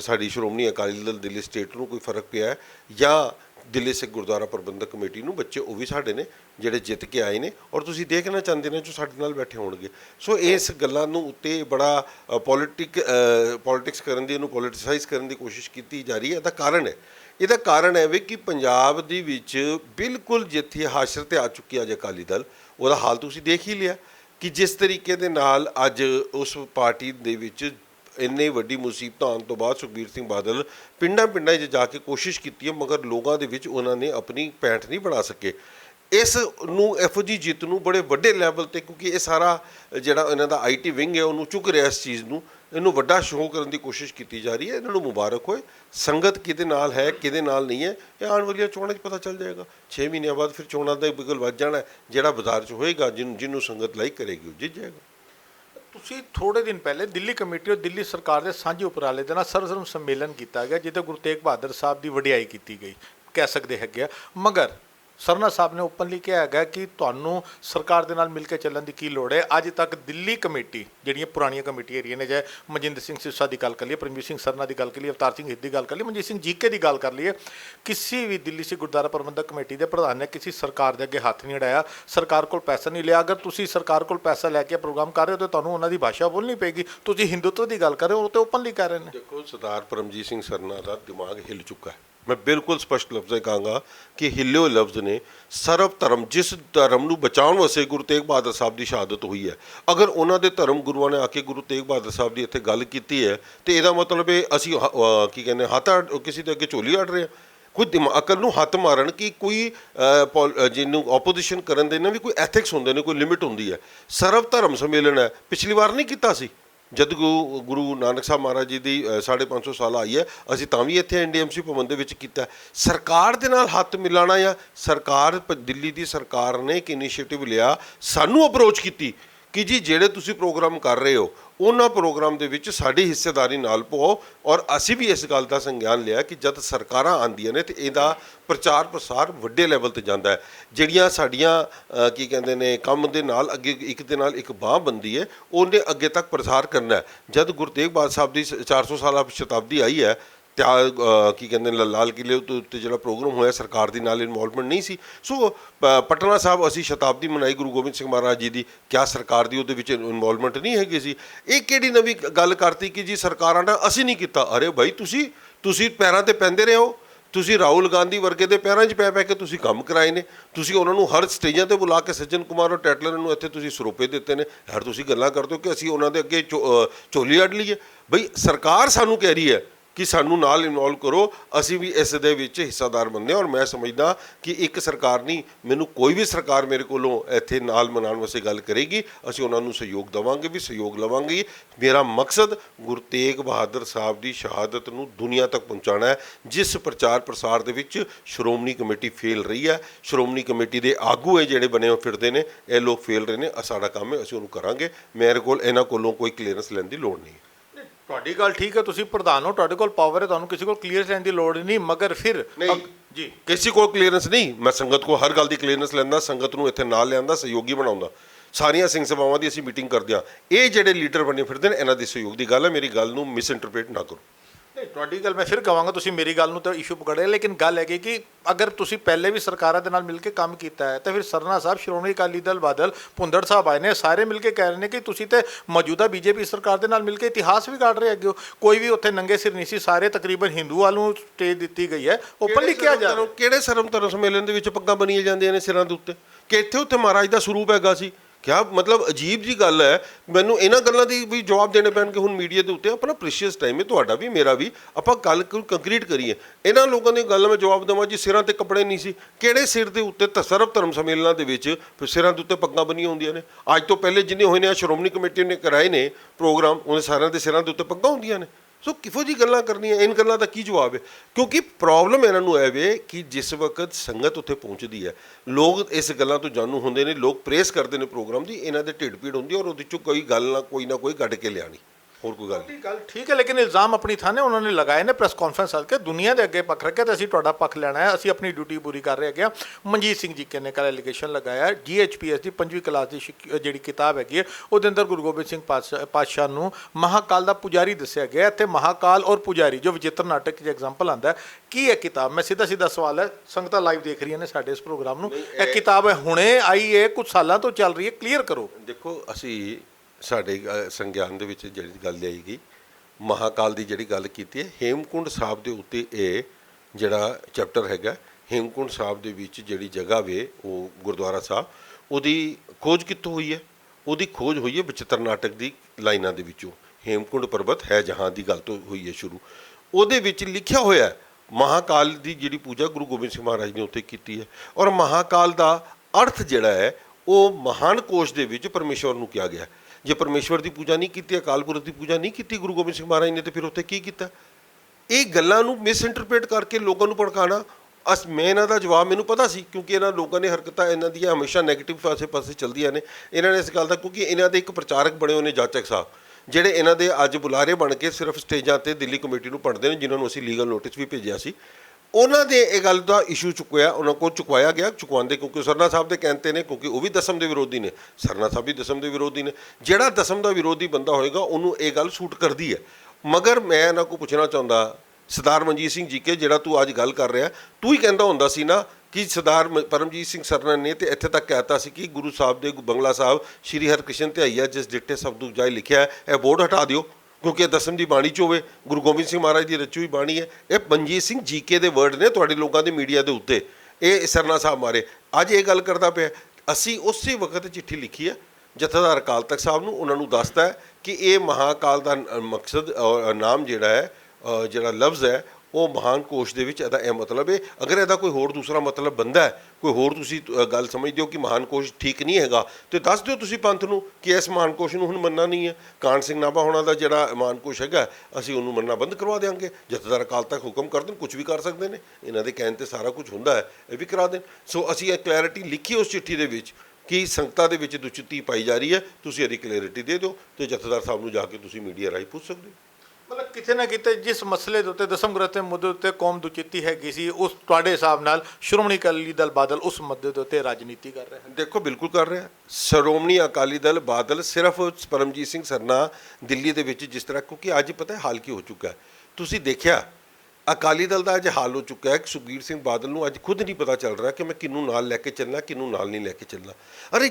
ਸਾਡੀ ਸ਼੍ਰੋਮਣੀ ਅਕਾਲੀ ਦਲ ਦਿੱਲੀ ਸਟੇਟ ਨੂੰ ਕੋਈ ਫ਼ਰਕ ਪਿਆ ਜਾਂ ਦਿੱਲੀ ਸਿੱਖ ਗੁਰਦੁਆਰਾ ਪ੍ਰਬੰਧਕ ਕਮੇਟੀ ਨੂੰ ਬੱਚੇ ਉਹ ਵੀ ਸਾਡੇ ਨੇ, ਜਿਹੜੇ ਜਿੱਤ ਕੇ ਆਏ ਨੇ ਔਰ ਤੁਸੀਂ ਦੇਖਣਾ ਚਾਹੁੰਦੇ ਨੇ ਜੋ ਸਾਡੇ ਨਾਲ ਬੈਠੇ ਹੋਣਗੇ। ਸੋ ਇਸ ਗੱਲਾਂ ਨੂੰ ਉੱਤੇ ਬੜਾ ਪੋਲਿਟਿਕ ਪੋਲਿਟਿਕਸ ਕਰਨ ਦੀ, ਇਹਨੂੰ ਪੋਲਿਟਿਸਾਈਜ਼ ਕਰਨ ਦੀ ਕੋਸ਼ਿਸ਼ ਕੀਤੀ ਜਾ ਰਹੀ ਹੈ। ਇਹਦਾ ਕਾਰਨ ਹੈ, ਇਹਦਾ ਕਾਰਨ ਹੈ ਵੀ ਕਿ ਪੰਜਾਬ ਦੇ ਵਿੱਚ ਬਿਲਕੁਲ ਜਿੱਥੇ ਹਾਸ਼ਰ ਤੇ ਆ ਚੁੱਕੀ ਹੈ ਅੱਜ ਅਕਾਲੀ ਦਲ, ਉਹਦਾ ਹਾਲ ਤੁਸੀਂ ਦੇਖ ਹੀ ਲਿਆ ਕਿ ਜਿਸ ਤਰੀਕੇ ਦੇ ਨਾਲ ਅੱਜ ਉਸ ਪਾਰਟੀ ਦੇ ਵਿੱਚ ਇੰਨੀ ਵੱਡੀ ਮੁਸੀਬਤ ਆਉਣ ਤੋਂ ਬਾਅਦ ਸੁਖਬੀਰ ਸਿੰਘ ਬਾਦਲ ਪਿੰਡਾਂ ਪਿੰਡਾਂ 'ਚ ਜਾ ਕੇ ਕੋਸ਼ਿਸ਼ ਕੀਤੀ ਹੈ, ਮਗਰ ਲੋਕਾਂ ਦੇ ਵਿੱਚ ਉਹਨਾਂ ਨੇ ਆਪਣੀ ਪੈਂਠ ਨਹੀਂ ਬਣਾ ਸਕੇ। ਇਸ ਨੂੰ, ਇਹੋ ਜੀ ਜਿੱਤ ਨੂੰ ਬੜੇ ਵੱਡੇ ਲੈਵਲ ਤੇ, ਕਿਉਂਕਿ ਇਹ ਸਾਰਾ ਜਿਹੜਾ ਇਹਨਾਂ ਦਾ ਆਈਟੀ ਵਿੰਗ ਹੈ, ਉਹਨੂੰ ਚੁੱਕ ਰਿਹਾ ਇਸ ਚੀਜ਼ ਨੂੰ। ਇਹਨੂੰ ਵੱਡਾ ਸ਼ੋਅ ਕਰਨ ਦੀ ਕੋਸ਼ਿਸ਼ ਕੀਤੀ ਜਾ ਰਹੀ ਹੈ। ਇਹਨਾਂ ਨੂੰ ਮੁਬਾਰਕ ਹੋਏ। ਸੰਗਤ ਕਿਹਦੇ ਨਾਲ ਹੈ, ਕਿਹਦੇ ਨਾਲ ਨਹੀਂ ਹੈ, ਇਹ ਆਉਣ ਵਾਲੀਆਂ ਚੋਣਾਂ 'ਚ ਪਤਾ ਚੱਲ ਜਾਏਗਾ। 6 ਮਹੀਨਿਆਂ ਬਾਅਦ ਫਿਰ ਚੋਣਾਂ ਦਾ ਬਿਗਲ ਵੱਜ ਜਾਣਾ ਜਿਹੜਾ ਬਾਜ਼ਾਰ 'ਚ ਹੋਏਗਾ ਜਿਹਨੂੰ ਜਿਹਨੂੰ ਸੰਗਤ ਲਾਈਕ ਕਰੇਗੀ, ਉਹ ਜਿੱਤ ਜਾਏਗਾ। ਤੁਸੀਂ ਥੋੜੇ ਦਿਨ ਪਹਿਲੇ ਦਿੱਲੀ ਕਮੇਟੀ ਔਰ ਦਿੱਲੀ ਸਰਕਾਰ ਦੇ ਸਾਂਝੇ ਉਪਰਾਲੇ ਦੇ ਨਾਲ ਸਰਵਸਰਮ ਸੰਮੇਲਨ ਕੀਤਾ ਗਿਆ ਜਿੱਥੇ ਗੁਰੂ ਤੇਗ ਬਹਾਦਰ ਸਾਹਿਬ ਦੀ ਵਡਿਆਈ ਕੀਤੀ ਗਈ, ਕਹਿ ਸਕਦੇ ਹੈਗੇ ਆ। ਮਗਰ ਸਰਨਾ ਸਾਹਿਬ ਨੇ ਓਪਨਲੀ ਕਿਹਾ ਹੈਗਾ ਕਿ ਤੁਹਾਨੂੰ ਸਰਕਾਰ ਦੇ ਨਾਲ ਮਿਲ ਕੇ ਚੱਲਣ ਦੀ ਕੀ ਲੋੜ ਹੈ? ਅੱਜ ਤੱਕ ਦਿੱਲੀ ਕਮੇਟੀ, ਜਿਹੜੀਆਂ ਪੁਰਾਣੀਆਂ ਕਮੇਟੀਆਂ ਰਹੀਆਂ ਨੇ ਜੇ ਮਨਜਿੰਦਰ ਸਿੰਘ ਸਿਰਸਾ ਦੀ ਗੱਲ ਕਰ ਲਈਏ, ਪਰਮਜੀਤ ਸਿੰਘ ਸਰਨਾ ਦੀ ਗੱਲ ਕਰ ਲਈਏ, ਅਵਤਾਰ ਸਿੰਘ ਹਿੱਦ ਦੀ ਗੱਲ ਕਰ ਲਈਏ, ਮਨਜੀਤ ਸਿੰਘ ਜੀਕੇ ਦੀ ਗੱਲ ਕਰ ਲਈਏ, ਕਿਸੇ ਵੀ ਦਿੱਲੀ ਸਿੱਖ ਗੁਰਦੁਆਰਾ ਪ੍ਰਬੰਧਕ ਕਮੇਟੀ ਦੇ ਪ੍ਰਧਾਨ ਨੇ ਕਿਸੇ ਸਰਕਾਰ ਦੇ ਅੱਗੇ ਹੱਥ ਨਹੀਂ ਅੜਾਇਆ, ਸਰਕਾਰ ਕੋਲ ਪੈਸਾ ਨਹੀਂ ਲਿਆ। ਅਗਰ ਤੁਸੀਂ ਸਰਕਾਰ ਕੋਲ ਪੈਸਾ ਲੈ ਕੇ ਪ੍ਰੋਗਰਾਮ ਕਰ ਰਹੇ ਹੋ, ਤਾਂ ਤੁਹਾਨੂੰ ਉਹਨਾਂ ਦੀ ਭਾਸ਼ਾ ਬੋਲਣੀ ਪਏਗੀ। ਤੁਸੀਂ ਹਿੰਦੂਤਵ ਦੀ ਗੱਲ ਕਰ ਰਹੇ ਹੋ, ਉਹ ਤੇ ਓਪਨਲੀ ਕਰ ਰਹੇ ਨੇ। ਦੇਖੋ, ਸਰਦਾਰ ਪਰਮਜੀਤ ਸਿੰਘ ਸਰਨਾ ਦਾ ਦਿਮਾਗ ਹਿੱਲ ਚੁੱਕਾ ਹੈ। ਮੈਂ ਬਿਲਕੁਲ ਸਪਸ਼ਟ ਲਫ਼ਜ਼ਾਂ 'ਚ ਕਹਾਂਗਾ ਕਿ ਹਿੱਲਿਓ ਲਫ਼ਜ਼ ਨੇ ਸਰਵ ਧਰਮ, ਜਿਸ ਧਰਮ ਨੂੰ ਬਚਾਉਣ ਵਾਸਤੇ ਗੁਰੂ ਤੇਗ ਬਹਾਦਰ ਸਾਹਿਬ ਦੀ ਸ਼ਹਾਦਤ ਹੋਈ ਹੈ। ਅਗਰ ਉਹਨਾਂ ਦੇ ਧਰਮ ਗੁਰੂਆਂ ਨੇ ਆ ਕੇ ਗੁਰੂ ਤੇਗ ਬਹਾਦਰ ਸਾਹਿਬ ਦੀ ਇੱਥੇ ਗੱਲ ਕੀਤੀ ਹੈ, ਤੇ ਇਹਦਾ ਮਤਲਬ ਇਹ ਅਸੀਂ ਹ- ਕੀ ਕਹਿੰਦੇ, ਹੱਥ ਅੱਡ- ਕਿਸੇ ਦੇ ਅੱਗੇ ਝੋਲੀ ਅੜ ਰਹੇ ਹਾਂ। ਕੋਈ ਦਿਮਾਗ ਨੂੰ ਹੱਥ ਮਾਰਨ ਕਿ ਕੋਈ ਪੋਲ- ਜਿਹਨੂੰ ਆਪੋਜੀਸ਼ਨ ਕਰਨ ਦੇ ਨਾ ਵੀ ਕੋਈ ਐਥਿਕਸ ਹੁੰਦੇ ਨੇ, ਕੋਈ ਲਿਮਿਟ ਹੁੰਦੀ ਹੈ। ਸਰਵ ਧਰਮ ਸੰਮੇਲਨ ਹੈ, ਪਿਛਲੀ ਵਾਰ ਨਹੀਂ ਕੀਤਾ ਸੀ? ਜਦ ਗੁਰੂ ਗੁਰੂ ਨਾਨਕ ਸਾਹਿਬ ਮਹਾਰਾਜ ਜੀ ਦੀ ਅ, 550 ਸਾਲ ਆਈ ਹੈ ਅਸੀਂ ਤਾਂ ਵੀ ਇੱਥੇ ਐਨਡੀਐਮਸੀ ਭਵਨ ਦੇ ਵਿੱਚ ਕੀਤਾ ਸਰਕਾਰ ਦੇ ਨਾਲ ਹੱਥ ਮਿਲਾਣਾ ਜਾਂ ਸਰਕਾਰ ਪ- ਦਿੱਲੀ ਦੀ ਸਰਕਾਰ ਨੇ ਇੱਕ ਇਨੀਸ਼ੀਏਟਿਵ ਲਿਆ ਸਾਨੂੰ ਅਪਰੋਚ ਕੀਤੀ। ਕਿ ਜੀ ਜਿਹੜੇ ਤੁਸੀਂ ਪ੍ਰੋਗਰਾਮ ਕਰ ਰਹੇ ਹੋ, ਉਹਨਾਂ ਪ੍ਰੋਗਰਾਮ ਦੇ ਵਿੱਚ ਸਾਡੀ ਹਿੱਸੇਦਾਰੀ ਨਾਲ ਪਾਓ ਔਰ ਅਸੀਂ ਵੀ ਇਸ ਗੱਲ ਦਾ ਸੰਗਿਆਨ ਲਿਆ ਕਿ ਜਦ ਸਰਕਾਰਾਂ ਆਂਦੀਆਂ ਨੇ ਤੇ ਇਹਦਾ ਪ੍ਰਚਾਰ ਪ੍ਰਸਾਰ ਵੱਡੇ ਲੈਵਲ ਤੇ ਜਾਂਦਾ ਹੈ। ਜਿਹੜੀਆਂ ਸਾਡੀਆਂ ਕੀ ਕਹਿੰਦੇ ਨੇ, ਕੰਮ ਦੇ ਨਾਲ ਅੱਗੇ ਇੱਕ ਦੇ ਨਾਲ ਇੱਕ ਬਾਹ ਬੰਦੀ ਹੈ ਉਹਨੇ ਅੱਗੇ ਤੱਕ ਪ੍ਰਸਾਰ ਕਰਨਾ ਹੈ। ਜਦ ਗੁਰੂ ਤੇਗ ਬਹਾਦਰ ਸਾਹਿਬ ਦੀ ਸ- 400 ਸਾਲਾ ਸ਼ਤਾਬਦੀ ਆਈ ਹੈ ਤਿਆ ਅ, ਕੀ ਕਹਿੰਦੇ ਨੇ ਲਾਲ ਕਿਲੇ ਉੱਤੇ ਉੱਤੇ ਜਿਹੜਾ ਪ੍ਰੋਗਰਾਮ ਹੋਇਆ ਸਰਕਾਰ ਦੀ ਨਾਲ ਇਨਵੋਲਵਮੈਂਟ ਨਹੀਂ ਸੀ। ਸੋ ਪ- ਪਟਨਾ ਸਾਹਿਬ ਅਸੀਂ ਸ਼ਤਾਬਦੀ ਮਨਾਈ ਗੁਰੂ ਗੋਬਿੰਦ ਸਿੰਘ ਮਹਾਰਾਜ ਜੀ ਦੀ। ਕਿਆ ਸਰਕਾਰ ਦੀ ਉਹਦੇ ਵਿੱਚ ਇਨਵੋਲਵਮੈਂਟ ਨਹੀਂ ਹੈਗੀ ਸੀ। ਇਹ ਕਿਹੜੀ ਨਵੀਂ ਗੱਲ ਕਰਤੀ ਕਿ ਜੀ ਸਰਕਾਰਾਂ ਨੇ ਅਸੀਂ ਨਹੀਂ ਕੀਤਾ? ਅਰੇ ਭਾਈ ਤੁਸੀਂ ਤੁਸੀਂ ਪੈਰਾਂ ਤੇ ਪੈਂਦੇ ਰਹੇ ਹੋ। ਤੁਸੀਂ ਰਾਹੁਲ ਗਾਂਧੀ ਵਰਗੇ ਦੇ ਪੈਰਾਂ 'ਚ ਪੈ ਪੈ ਕੇ ਤੁਸੀਂ ਕੰਮ ਕਰਾਏ ਨੇ। ਤੁਸੀਂ ਉਹਨਾਂ ਨੂੰ ਹਰ ਸਟੇਜਾਂ ਤੇ ਬੁਲਾ ਕੇ ਸੱਜਣ ਕੁਮਾਰ ਔਰ ਟੈਟਲਰ ਨੂੰ ਇੱਥੇ ਤੁਸੀਂ ਸਰੋਪੇ ਦਿੱਤੇ ਨੇ। ਯਾਰ ਤੁਸੀਂ ਗੱਲਾਂ ਕਰਦੇ ਹੋ ਕਿ ਅਸੀਂ ਉਹਨਾਂ ਦੇ ਅੱਗੇ ਚੋ- ਅ, ਅੱਡ ਲਈਏ। ਬਈ ਸਰਕਾਰ ਸਾਨੂੰ ਕਹਿ ਰਹੀ ਹੈ ਕਿ ਸਾਨੂੰ ਨਾਲ ਇਨਵੋਲਵ ਕਰੋ ਅਸੀਂ ਵੀ ਇਸ ਦੇ ਵਿੱਚ ਹਿੱਸਾਦਾਰ ਬੰਦੇ ਹਾਂ ਔਰ ਮੈਂ ਸਮਝਦਾ ਕਿ ਇੱਕ ਸਰਕਾਰ ਨਹੀਂ ਮੈਨੂੰ ਕੋਈ ਵੀ ਸਰਕਾਰ ਮੇਰੇ ਕੋਲੋਂ ਇੱਥੇ ਨਾਲ ਮਨਾਉਣ ਵਾਸਤੇ ਗੱਲ ਕਰੇਗੀ ਅਸੀਂ ਉਹਨਾਂ ਨੂੰ ਸਹਿਯੋਗ ਦੇਵਾਂਗੇ ਵੀ ਸਹਿਯੋਗ ਲਵਾਂਗੇ। ਮੇਰਾ ਮਕਸਦ ਗੁਰੂ ਤੇਗ ਬਹਾਦਰ ਸਾਹਿਬ ਦੀ ਸ਼ਹਾਦਤ ਨੂੰ ਦੁਨੀਆ ਤੱਕ ਪਹੁੰਚਾਉਣਾ ਹੈ ਜਿਸ ਪ੍ਰਚਾਰ ਪ੍ਰਸਾਰ ਦੇ ਵਿੱਚ ਸ਼੍ਰੋਮਣੀ ਕਮੇਟੀ ਫੇਲ ਰਹੀ ਹੈ ਸ਼੍ਰੋਮਣੀ ਕਮੇਟੀ ਦੇ ਆਗੂ ਹੈ ਜਿਹੜੇ ਬਣੇ ਹੋ ਫਿਰਦੇ ਨੇ ਇਹ ਲੋਕ ਫੇਲ ਰਹੇ ਨੇ ਸਾਡਾ ਕੰਮ ਹੈ ਅਸੀਂ ਉਹਨੂੰ ਕਰਾਂਗੇ। ਮੇਰੇ ਕੋਲ ਇਹਨਾਂ ਕੋਲੋਂ ਕੋਈ ਕਲੀਅਰੈਂਸ ਲੈਣ ਦੀ ਲੋੜ ਨਹੀਂ, ਤੁਹਾਡੀ ਗੱਲ ਠੀਕ ਹੈ ਤੁਸੀਂ ਪ੍ਰਧਾਨ ਹੋ ਤੁਹਾਡੇ ਕੋਲ ਪਾਵਰ ਹੈ ਤੁਹਾਨੂੰ ਕਿਸੇ ਕੋਲ ਕਲੀਅਰ ਲੈਣ ਦੀ ਲੋੜ ਨਹੀਂ ਮਗਰ ਫਿਰ ਨਹੀਂ। ਜੀ। ਕਿਸੇ ਕੋਲ ਕਲੀਅਰੈਂਸ ਨਹੀਂ ਮੈਂ ਸੰਗਤ ਕੋ ਹਰ ਗੱਲ ਦੀ ਕਲੀਅਰੈਂਸ ਲੈਂਦਾ ਸੰਗਤ ਨੂੰ ਇੱਥੇ ਨਾਲ ਲਿਆਂਦਾ ਸਹਿਯੋਗੀ ਬਣਾਉਂਦਾ। ਸਾਰੀਆਂ ਸਿੰਘ ਸਭਾਵਾਂ ਦੀ ਅਸੀਂ ਮੀਟਿੰਗ ਕਰਦੇ ਹਾਂ। ਇਹ ਜਿਹੜੇ ਲੀਡਰ ਬਣੇ ਫਿਰਦੇ ਨੇ ਇਹਨਾਂ ਦੀ ਸਹਿਯੋਗ ਦੀ ਗੱਲ ਹੈ ਮੇਰੀ ਗੱਲ ਨੂੰ ਮਿਸਇੰਟਰਪ੍ਰੀਟ ਨਾ ਕਰੋ। ਨਹੀਂ ਤੁਹਾਡੀ ਗੱਲ ਮੈਂ ਫਿਰ ਕਹਾਂਗਾ ਤੁਸੀਂ ਮੇਰੀ ਗੱਲ ਨੂੰ ਤਾਂ ਇਸ਼ੂ ਪਕੜਿਆ ਲੇਕਿਨ ਗੱਲ ਹੈਗੀ ਕਿ ਅਗਰ ਤੁਸੀਂ ਪਹਿਲੇ ਵੀ ਸਰਕਾਰਾਂ ਦੇ ਨਾਲ ਮਿਲ ਕੇ ਕੰਮ ਕੀਤਾ ਹੈ ਤਾਂ ਫਿਰ ਸਰਨਾ ਸਾਹਿਬ ਸ਼੍ਰੋਮਣੀ ਅਕਾਲੀ ਦਲ ਬਾਦਲ ਭੁੰਦੜ ਸਾਹਿਬ ਆਏ ਨੇ ਸਾਰੇ ਮਿਲ ਕੇ ਕਹਿ ਰਹੇ ਨੇ ਕਿ ਤੁਸੀਂ ਤੇ ਮੌਜੂਦਾ ਬੀਜੇਪੀ ਸਰਕਾਰ ਦੇ ਨਾਲ ਮਿਲ ਕੇ ਇਤਿਹਾਸ ਵੀ ਕਾਢ ਰਹੇ ਹੈਗੇ ਹੋ। ਕੋਈ ਵੀ ਉੱਥੇ ਨੰਗੇ ਸਿਰ ਨਹੀਂ ਸੀ ਸਾਰੇ ਤਕਰੀਬਨ ਹਿੰਦੂ ਵੱਲ ਨੂੰ ਸਟੇਜ ਦਿੱਤੀ ਗਈ ਹੈ। ਓਪਨਲੀ ਕਿਹਾ ਜਾ ਰਿਹਾ ਕਿਹੜੇ ਸਰਮ ਧਰਮ ਸੰਮੇਲਨ ਦੇ ਵਿੱਚ ਪੱਗਾਂ ਬਣੀਆਂ ਜਾਂਦੀਆਂ ਨੇ ਸਿਰਾਂ ਦੇ ਉੱਤੇ? ਕਿ ਇੱਥੇ ਉੱਥੇ ਮਹਾਰਾਜ ਦਾ ਸਰੂਪ ਹੈਗਾ ਸੀ। ਕਿਆ ਮਤਲਬ ਅਜੀਬ ਜੀ ਗੱਲ ਹੈ। ਮੈਨੂੰ ਇਹਨਾਂ ਗੱਲਾਂ ਦੀ ਵੀ ਜਵਾਬ ਦੇਣੇ ਪੈਣਗੇ। ਹੁਣ ਮੀਡੀਆ ਦੇ ਉੱਤੇ ਆਪਣਾ ਪ੍ਰੀਸ਼ੀਅਸ ਟਾਈਮ ਹੈ, ਤੁਹਾਡਾ ਵੀ, ਮੇਰਾ ਵੀ। ਆਪਾਂ ਗੱਲ ਕੰਕਰੀਟ ਕਰੀਏ। ਇਹਨਾਂ ਲੋਕਾਂ ਦੀ ਗੱਲ ਮੈਂ ਜਵਾਬ ਦੇਵਾਂ ਜੀ, ਸਿਰਾਂ ਤੇ ਕੱਪੜੇ ਨਹੀਂ ਸੀ। ਕਿਹੜੇ ਸਿਰ ਦੇ ਉੱਤੇ ਤਾਂ ਸਰਬ ਧਰਮ ਸੰਮੇਲਨਾਂ ਦੇ ਵਿੱਚ ਸਿਰਾਂ ਦੇ ਉੱਤੇ ਪੱਗਾਂ ਬਣੀਆਂ ਹੁੰਦੀਆਂ ਨੇ? ਅੱਜ ਤੋਂ ਪਹਿਲੇ ਜਿੰਨੇ ਹੋਏ ਨੇ ਸ਼੍ਰੋਮਣੀ ਕਮੇਟੀ ਨੇ ਕਰਾਏ ਨੇ ਪ੍ਰੋਗਰਾਮ, ਉਹਨਾਂ ਸਾਰਿਆਂ ਦੇ ਸਿਰਾਂ ਦੇ ਉੱਤੇ ਪੱਗਾਂ ਹੁੰਦੀਆਂ ਨੇ। ਸੋ ਕਿਹੋ ਜੀ ਗੱਲਾਂ ਕਰਨੀਆਂ ਇਹਨਾਂ ਗੱਲਾਂ ਦਾ ਕੀ ਜਵਾਬ ਹੈ? ਕਿਉਂਕਿ ਪ੍ਰੋਬਲਮ ਇਹਨਾਂ ਨੂੰ ਹੈ ਵੇ ਕਿ ਜਿਸ ਵਕਤ ਸੰਗਤ ਉੱਥੇ ਪਹੁੰਚਦੀ ਹੈ, ਲੋਕ ਇਸ ਗੱਲਾਂ ਤੋਂ ਜਾਣੂ ਹੁੰਦੇ ਨੇ, ਲੋਕ ਪ੍ਰੇਸ ਕਰਦੇ ਨੇ ਪ੍ਰੋਗਰਾਮ ਦੀ, ਇਹਨਾਂ ਦੇ ਢਿੱਡ ਪੀੜ ਹੁੰਦੀ ਔਰ ਉਹਦੇ ਚੋਂ ਕੋਈ ਗੱਲ ਨਾ, ਕੋਈ ਨਾ ਕੋਈ ਕੱਢ ਕੇ ਲਿਆਣੀ। ਹੋਰ ਕੋਈ ਗੱਲ ਨਹੀਂ। ਗੱਲ ਠੀਕ ਹੈ ਲੇਕਿਨ ਇਲਜ਼ਾਮ ਆਪਣੀ ਥਾਂ ਨੇ ਉਹਨਾਂ ਨੇ ਲਗਾਏ ਨੇ ਪ੍ਰੈਸ ਕਾਨਫਰੰਸ ਕੇ ਦੁਨੀਆ ਦੇ ਅੱਗੇ ਪੱਖ ਰੱਖਿਆ ਤੇ ਅਸੀਂ ਤੁਹਾਡਾ ਪੱਖ ਲੈਣਾ ਹੈ। ਅਸੀਂ ਆਪਣੀ ਡਿਊਟੀ ਪੂਰੀ ਕਰ ਰਹੇ ਹੈਗੇ ਹਾਂ। ਮਨਜੀਤ ਸਿੰਘ ਜੀ ਨੇ ਕੱਲ ਐਲੀਗੇਸ਼ਨ ਲਗਾਇਆ ਜੀਐਚਪੀਐਸ ਦੀ ਪੰਜਵੀਂ ਕਲਾਸ ਦੀ ਜਿਹੜੀ ਕਿਤਾਬ ਹੈਗੀ ਹੈ ਉਹਦੇ ਅੰਦਰ ਗੁਰੂ ਗੋਬਿੰਦ ਸਿੰਘ ਪਾਤਸ਼ਾਹ ਨੂੰ ਮਹਾਕਾਲ ਦਾ ਪੁਜਾਰੀ ਦੱਸਿਆ ਗਿਆ। ਇੱਥੇ ਮਹਾਕਾਲ ਔਰ ਪੁਜਾਰੀ ਜੋ ਵਿਚਿੱਤਰ ਨਾਟਕ ਦੀ ਐਗਜ਼ਾਮਪਲ ਆਂਦਾ ਕੀ ਹੈ ਕਿਤਾਬ? ਮੈਂ ਸਿੱਧਾ ਸਿੱਧਾ ਸਵਾਲ ਹੈ ਸੰਗਤਾਂ ਲਾਈਵ ਦੇਖ ਰਹੀਆਂ ਨੇ ਸਾਡੇ ਇਸ ਪ੍ਰੋਗਰਾਮ ਨੂੰ। ਇਹ ਕਿਤਾਬ ਹੁਣੇ ਆਈ ਹੈ ਕੁਝ ਸਾਲਾਂ ਤੋਂ ਚੱਲ ਰਹੀ ਹੈ ਕਲੀਅਰ ਕਰੋ। ਦੇਖੋ ਅਸੀਂ ਸਾਡੇ ਸੰਗਿਆਨ ਦੇ ਵਿੱਚ ਜਿਹੜੀ ਗੱਲ ਆਈ ਗਈ ਮਹਾਕਾਲ ਦੀ ਜਿਹੜੀ ਗੱਲ ਕੀਤੀ ਹੈ, ਹੇਮਕੁੰਡ ਸਾਹਿਬ ਦੇ ਉੱਤੇ ਇਹ ਜਿਹੜਾ ਚੈਪਟਰ ਹੈਗਾ, ਹੇਮਕੁੰਡ ਸਾਹਿਬ ਦੇ ਵਿੱਚ ਜਿਹੜੀ ਜਗ੍ਹਾ ਵੇ, ਉਹ ਗੁਰਦੁਆਰਾ ਸਾਹਿਬ, ਉਹਦੀ ਖੋਜ ਕਿੱਥੋਂ ਹੋਈ ਹੈ? ਉਹਦੀ ਖੋਜ ਹੋਈ ਹੈ ਬਚਿੱਤਰ ਨਾਟਕ ਦੀ ਲਾਈਨਾਂ ਦੇ ਵਿੱਚੋਂ। ਹੇਮਕੁੰਡ ਪਰਬਤ ਹੈ ਜਹਾਂ ਦੀ ਗੱਲ ਤੋਂ ਹੋਈ ਹੈ ਸ਼ੁਰੂ। ਉਹਦੇ ਵਿੱਚ ਲਿਖਿਆ ਹੋਇਆ ਹੈ, ਮਹਾਕਾਲ ਦੀ ਜਿਹੜੀ ਪੂਜਾ ਗੁਰੂ ਗੋਬਿੰਦ ਸਿੰਘ ਮਹਾਰਾਜ ਨੇ ਉੱਥੇ ਕੀਤੀ ਹੈ। ਔਰ ਮਹਾਕਾਲ ਦਾ ਅਰਥ ਜਿਹੜਾ ਹੈ, ਉਹ ਮਹਾਨ ਕੋਸ਼ ਦੇ ਵਿੱਚ ਪਰਮੇਸ਼ਵਰ ਨੂੰ ਕਿਹਾ ਗਿਆ ਹੈ। ਜੇ ਪਰਮੇਸ਼ਵਰ ਦੀ ਪੂਜਾ ਨਹੀਂ ਕੀਤੀ, ਅਕਾਲ ਪੁਰਖ ਦੀ ਪੂਜਾ ਨਹੀਂ ਕੀਤੀ ਗੁਰੂ ਗੋਬਿੰਦ ਸਿੰਘ ਮਹਾਰਾਜ ਨੇ, ਤੇ ਫਿਰ ਉੱਥੇ ਕੀ ਕੀਤਾ? ਇਹ ਗੱਲਾਂ ਨੂੰ ਮਿਸਇੰਟਰਪ੍ਰੀਟ ਕਰਕੇ ਲੋਕਾਂ ਨੂੰ ਭੜਕਾਣਾ ਅਸ ਮੈਂ ਇਹਨਾਂ ਦਾ ਜਵਾਬ ਮੈਨੂੰ ਪਤਾ ਸੀ, ਕਿਉਂਕਿ ਇਹਨਾਂ ਲੋਕਾਂ ਨੇ ਹਰਕਤਾਂ ਇਹਨਾਂ ਦੀਆਂ ਹਮੇਸ਼ਾ 네ਗੇਟਿਵ ਪਾਸੇ ਪਾਸੇ ਚੱਲਦੀਆਂ ਨੇ। ਇਹਨਾਂ ਨੇ ਇਸ ਗੱਲ ਦਾ, ਕਿਉਂਕਿ ਇਹਨਾਂ ਦੇ ਇੱਕ ਪ੍ਰਚਾਰਕ ਬਣੇ ਹੋਏ ਨੇ ਜਾਚਕ ਸਾਹਿਬ, ਜਿਹੜੇ ਇਹਨਾਂ ਦੇ ਅੱਜ ਬੁਲਾਰੇ ਬਣ ਕੇ ਸਿਰਫ ਸਟੇਜਾਂ ਤੇ ਦਿੱਲੀ ਕਮੇਟੀ ਨੂੰ ਪੜ੍ਹਦੇ ਨੇ, ਜਿਨ੍ਹਾਂ ਨੂੰ ਅਸੀਂ ਲੀਗਲ ਨੋਟਿਸ ਵੀ ਭੇਜਿਆ ਸੀ। ਉਹਨਾਂ ਦੇ ਇਹ ਗੱਲ ਦਾ ਇਸ਼ੂ ਚੁੱਕਿਆ, ਉਹਨਾਂ ਕੋਲ ਚੁਕਵਾਇਆ ਗਿਆ, ਚੁਕਵਾਉਂਦੇ ਕਿਉਂਕਿ ਸਰਨਾ ਸਾਹਿਬ ਦੇ ਕਹਿੰਦੇ ਨੇ, ਕਿਉਂਕਿ ਉਹ ਵੀ ਦਸਮ ਦੇ ਵਿਰੋਧੀ ਨੇ। ਸਰਨਾ ਸਾਹਿਬ ਵੀ ਦਸਮ ਦੇ ਵਿਰੋਧੀ ਨੇ। ਜਿਹੜਾ ਦਸਮ ਦਾ ਵਿਰੋਧੀ ਬੰਦਾ ਹੋਏਗਾ, ਉਹਨੂੰ ਇਹ ਗੱਲ ਸੂਟ ਕਰਦੀ ਹੈ। ਮਗਰ ਮੈਂ ਇਹਨਾਂ ਕੋ ਪੁੱਛਣਾ ਚਾਹੁੰਦਾ, ਸਰਦਾਰ ਮਨਜੀਤ ਸਿੰਘ ਜੀ ਕੇ, ਜਿਹੜਾ ਤੂੰ ਅੱਜ ਗੱਲ ਕਰ ਰਿਹਾ, ਤੂੰ ਹੀ ਕਹਿੰਦਾ ਹੁੰਦਾ ਸੀ ਨਾ ਕਿ ਸਰਦਾਰ ਮ- ਪਰਮਜੀਤ ਸਿੰਘ ਸਰਨਾ ਨੇ ਤੇ ਇੱਥੇ ਤੱਕ ਕਹਿਤਾ ਸੀ ਕਿ ਗੁਰੂ ਸਾਹਿਬ ਦੇ ਬੰਗਲਾ ਸਾਹਿਬ, ਸ਼੍ਰੀ ਹਰਕ੍ਰਿਸ਼ਨ ਧਿਆਈਆ, ਜਿਸ ਡਿੱਟੇ ਸ਼ਬਦ ਉਜਾਈ ਲਿਖਿਆ ਹੈ, ਇਹ ਬੋਰਡ ਹਟਾ ਦਿਓ। ਕਿਉਂਕਿ ਇਹ ਦਸਮ ਦੀ ਬਾਣੀ ਚ ਹੋਵੇ, ਗੁਰੂ ਗੋਬਿੰਦ ਸਿੰਘ ਮਹਾਰਾਜ ਦੀ ਰਚੀ ਹੋਈ ਬਾਣੀ ਹੈ, ਇਹ ਮਨਜੀਤ ਸਿੰਘ ਜੀਕੇ ਦੇ ਵਰਡ ਨੇ ਤੁਹਾਡੇ ਲੋਕਾਂ ਦੇ ਮੀਡੀਆ ਦੇ ਉੱਤੇ। ਇਹ ਸਰਨਾ ਸਾਹਿਬ ਮਾਰੇ। ਅੱਜ ਇਹ ਗੱਲ ਕਰਦਾ ਪਿਆ, ਅਸੀਂ ਉਸੇ ਵਕਤ ਚਿੱਠੀ ਲਿਖੀ ਹੈ, ਜਥੇਦਾਰ ਅਕਾਲ ਤਖਤ ਸਾਹਿਬ ਨੂੰ, ਉਹਨਾਂ ਨੂੰ ਦੱਸਦਾ ਕਿ ਇਹ ਮਹਾਕਾਲ ਦਾ ਮਕਸਦ ਔਰ ਨਾਮ ਜਿਹੜਾ ਹੈ ਜਿਹੜਾ ਲਫ਼ਜ਼ ਹੈ ਉਹ ਮਹਾਨ ਕੋਸ਼ ਦੇ ਵਿੱਚ ਇਹਦਾ ਇਹ ਮਤਲਬ ਹੈ। ਅਗਰ ਇਹਦਾ ਕੋਈ ਹੋਰ ਦੂਸਰਾ ਮਤਲਬ ਬੰਦਾ ਹੈ, ਕੋਈ ਹੋਰ ਤੁਸੀਂ ਗੱਲ ਸਮਝਦੇ ਹੋ ਕਿ ਮਹਾਨ ਕੋਸ਼ ਠੀਕ ਨਹੀਂ ਹੈਗਾ, ਤੇ ਦੱਸ ਦਿਓ ਤੁਸੀਂ ਪੰਥ ਨੂੰ ਕਿ ਇਸ ਮਹਾਨ ਕੋਸ਼ ਨੂੰ ਹੁਣ ਮੰਨਣਾ ਨਹੀਂ ਹੈ। ਕਾਨ ਸਿੰਘ ਨਾਭਾ ਹੋਣਾ ਦਾ ਜਿਹੜਾ ਮਹਾਨ ਕੋਸ਼ ਹੈਗਾ, ਅਸੀਂ ਉਹਨੂੰ ਮੰਨਣਾ ਬੰਦ ਕਰਵਾ ਦੇਵਾਂਗੇ ਜਥੇਦਾਰ ਅਕਾਲ ਤੱਕ ਹੁਕਮ ਕਰ ਦੇਣ ਕੁਝ ਵੀ ਕਰ ਸਕਦੇ ਨੇ। ਇਹਨਾਂ ਦੇ ਕਹਿਣ ਤੇ ਸਾਰਾ ਕੁਝ ਹੁੰਦਾ ਹੈ, ਇਹ ਵੀ ਕਰਾ ਦੇਣ। ਸੋ ਅਸੀਂ ਇਹ ਕਲੈਰਿਟੀ ਲਿਖੀ ਉਸ ਚਿੱਠੀ ਦੇ ਵਿੱਚ ਕਿ ਸੰਗਤਾਂ ਦੇ ਵਿੱਚ ਦੁਚਿੱਤੀ ਪਾਈ ਜਾ ਰਹੀ ਹੈ, ਤੁਸੀਂ ਇਹਦੀ ਕਲੈਰਿਟੀ ਦੇ ਦਿਓ ਤੇ ਜਥੇਦਾਰ ਸਾਹਿਬ ਨੂੰ ਜਾ ਕੇ ਤੁਸੀਂ ਮੀਡੀਆ ਰਾਹੀਂ ਪੁੱਛ ਸਕਦੇ ਹੋ। ਮਤਲਬ ਕਿਤੇ ਨਾ ਕਿਤੇ ਜਿਸ ਮਸਲੇ ਦੇ ਉੱਤੇ, ਦਸਮ ਗ੍ਰੰਥ ਦੇ ਮੁੱਦੇ ਉੱਤੇ ਕੌਮ ਦੁਚਿੱਤੀ ਹੈਗੀ ਸੀ, ਉਸ ਤੁਹਾਡੇ ਹਿਸਾਬ ਨਾਲ ਸ਼੍ਰੋਮਣੀ ਅਕਾਲੀ ਦਲ ਬਾਦਲ ਉਸ ਮੁੱਦੇ ਦੇ ਉੱਤੇ ਰਾਜਨੀਤੀ ਕਰ ਰਿਹਾ ਹਨ ਦੇਖੋ, ਬਿਲਕੁਲ ਕਰ ਰਿਹਾ। ਸ਼੍ਰੋਮਣੀ ਅਕਾਲੀ ਦਲ ਬਾਦਲ ਸਿਰਫ ਪਰਮਜੀਤ ਸਿੰਘ ਸਰਨਾ ਦਿੱਲੀ ਦੇ ਵਿੱਚ ਜਿਸ ਤਰ੍ਹਾਂ, ਕਿਉਂਕਿ ਅੱਜ ਪਤਾ ਹਾਲ ਕੀ ਹੋ ਚੁੱਕਾ ਤੁਸੀਂ ਦੇਖਿਆ ਅਕਾਲੀ ਦਲ ਦਾ ਅੱਜ ਹਾਲ ਹੋ ਚੁੱਕਾ ਹੈ। ਕਿ ਸੁਖਬੀਰ ਸਿੰਘ ਬਾਦਲ ਨੂੰ ਅੱਜ ਖੁਦ ਨਹੀਂ ਪਤਾ ਚੱਲ ਰਿਹਾ ਕਿ ਮੈਂ ਕਿਹਨੂੰ ਨਾਲ ਲੈ ਕੇ ਚੱਲਣਾ, ਕਿਹਨੂੰ ਨਾਲ ਨਹੀਂ ਲੈ ਕੇ ਚੱਲਣਾ। ਅਰੇ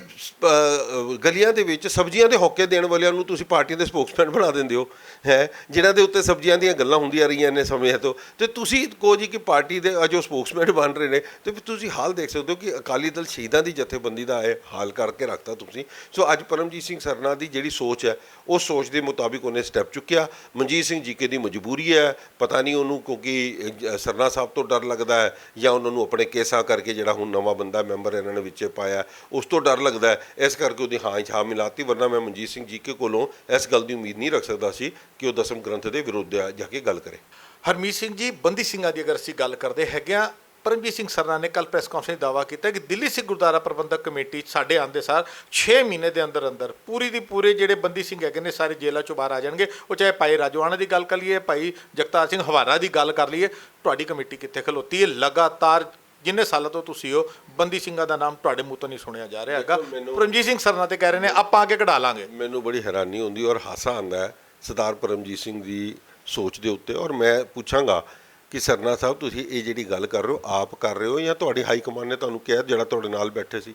ਗਲੀਆਂ ਦੇ ਵਿੱਚ ਸਬਜ਼ੀਆਂ ਦੇ ਹੌਕੇ ਦੇਣ ਵਾਲਿਆਂ ਨੂੰ ਤੁਸੀਂ ਪਾਰਟੀ ਦੇ ਸਪੋਕਸਮੈਨ ਬਣਾ ਦਿੰਦੇ ਹੋ, ਹੈ, ਜਿਨ੍ਹਾਂ ਦੇ ਉੱਤੇ ਸਬਜ਼ੀਆਂ ਦੀਆਂ ਗੱਲਾਂ ਹੁੰਦੀਆਂ ਰਹੀਆਂ ਨੇ ਸਮੇਂ ਤੋਂ। ਤੇ ਤੁਸੀਂ ਕਹੋ ਜੀ ਕਿ ਪਾਰਟੀ ਦੇ ਜੋ ਸਪੋਕਸਮੈਨ ਬਣ ਰਹੇ ਨੇ। ਤੇ ਫਿਰ ਤੁਸੀਂ ਹਾਲ ਦੇਖ ਸਕਦੇ ਹੋ ਕਿ ਅਕਾਲੀ ਦਲ ਸ਼ਹੀਦਾਂ ਦੀ ਜਥੇਬੰਦੀ ਦਾ ਇਹ ਹਾਲ ਕਰਕੇ ਰੱਖਤਾ ਤੁਸੀਂ। ਸੋ ਅੱਜ ਪਰਮਜੀਤ ਸਿੰਘ ਸਰਨਾ ਦੀ ਜਿਹੜੀ ਸੋਚ ਹੈ ਉਹ ਸੋਚ ਦੇ ਮੁਤਾਬਿਕ ਉਹਨੇ ਸਟੈਪ ਚੁੱਕਿਆ। ਮਨਜੀਤ ਸਿੰਘ ਜੀ ਕੇ ਦੀ ਮਜਬੂਰੀ ਹੈ। ਪਤਾ ਨਹੀਂ ਉਹਨੂੰ ਕਿਉਂਕਿ ਸਰਨਾ ਸਾਹਿਬ ਤੋਂ ਡਰ ਲੱਗਦਾ ਹੈ ਜਾਂ ਉਹਨਾਂ ਨੂੰ ਆਪਣੇ ਕੇਸਾਂ ਕਰਕੇ ਜਿਹੜਾ ਹੁਣ ਨਵਾਂ ਬੰਦਾ ਮੈਂਬਰ ਇਹਨਾਂ ਨੇ ਵਿੱਚ ਪਾਇਆ, ਉਸ ਤੋਂ ਡਰ ਲੱਗਦਾ ਇਸ ਕਰਕੇ ਉਹਦੀ ਹਾਂ 'ਚ ਹਾਂ ਮਿਲਾਤੀ, ਵਰਨਾ ਮੈਂ ਮਨਜੀਤ ਸਿੰਘ ਜੀ ਕੇ ਕੋਲੋਂ ਇਸ ਗੱਲ ਦੀ ਉਮੀਦ ਨਹੀਂ ਰੱਖ ਸਕਦਾ ਸੀ ਕਿ ਉਹ ਦਸਮ ਗ੍ਰੰਥ ਦੇ ਵਿਰੁੱਧ ਜਾ ਕੇ ਗੱਲ ਕਰੇ। ਹਰਮੀਤ ਸਿੰਘ ਜੀ, ਬੰਦੀ ਸਿੰਘਾਂ ਦੀ ਅਗਰ ਅਸੀਂ ਗੱਲ ਕਰਦੇ ਹੈਗੇ ਆ ਪਰਮਜੀਤ ਸਿੰਘ ਸਰਨਾ ਨੇ ਕੱਲ ਪ੍ਰੈਸ ਕਾਨਫਰੰਸ 'ਚ ਦਾਅਵਾ ਕੀਤਾ ਕਿ ਦਿੱਲੀ ਸਿੱਖ ਗੁਰਦੁਆਰਾ ਪ੍ਰਬੰਧਕ ਕਮੇਟੀ 'ਚ ਸਾਡੇ ਆਂਦੇ ਸਾਰ 6 ਮਹੀਨੇ ਦੇ ਅੰਦਰ ਅੰਦਰ ਪੂਰੀ ਦੀ ਪੂਰੇ ਜਿਹੜੇ ਬੰਦੀ ਸਿੰਘ ਹੈਗੇ ਨੇ ਸਾਰੇ ਜੇਲ੍ਹਾਂ ਚੋਂ ਬਾਹਰ ਆ ਜਾਣਗੇ। ਉਹ ਚਾਹੇ ਭਾਈ ਰਾਜਵਾਨਾ ਦੀ ਗੱਲ ਕਰ ਲਈਏ ਭਾਈ ਜਗਤਾਰ ਸਿੰਘ ਹਵਾਰਾ ਦੀ ਗੱਲ ਕਰ ਲਈਏ ਤੁਹਾਡੀ ਕਮੇਟੀ ਕਿੱਥੇ ਖਲੋਤੀ ਹੈ? ਲਗਾਤਾਰ ਜਿੰਨੇ ਸਾਲਾਂ ਤੋਂ ਤੁਸੀਂ ਹੋ ਬੰਦੀ ਸਿੰਘਾਂ ਦਾ ਨਾਮ ਤੁਹਾਡੇ ਮੂੰਹ ਤੋਂ ਨਹੀਂ ਸੁਣਿਆ ਜਾ ਰਿਹਾ ਹੈਗਾ। ਪਰਮਜੀਤ ਸਿੰਘ ਸਰਨਾ ਤੇ ਕਹਿ ਰਹੇ ਨੇ ਆਪਾਂ ਅੱਗੇ ਕਢਾ ਲਾਂਗੇ। ਮੈਨੂੰ ਬੜੀ ਹੈਰਾਨੀ ਹੁੰਦੀ ਔਰ ਹਾਸਾ ਆਉਂਦਾ ਹੈ। ਸਰਦਾਰ ਪਰਮਜੀਤ ਸਿੰਘ ਦੀ ਸੋਚ ਦੇ ਉੱਤੇ ਔਰ ਮੈਂ ਪੁੱਛਾਂਗਾ ਕਿ ਸਰਨਾ ਸਾਹਿਬ, ਤੁਸੀਂ ਇਹ ਜਿਹੜੀ ਗੱਲ ਕਰ ਰਹੇ ਹੋ, ਆਪ ਕਰ ਰਹੇ ਹੋ ਜਾਂ ਤੁਹਾਡੀ ਹਾਈ ਕਮਾਂਡ ਨੇ ਤੁਹਾਨੂੰ ਕਿਹਾ ਜਿਹੜਾ ਤੁਹਾਡੇ ਨਾਲ ਬੈਠੇ ਸੀ?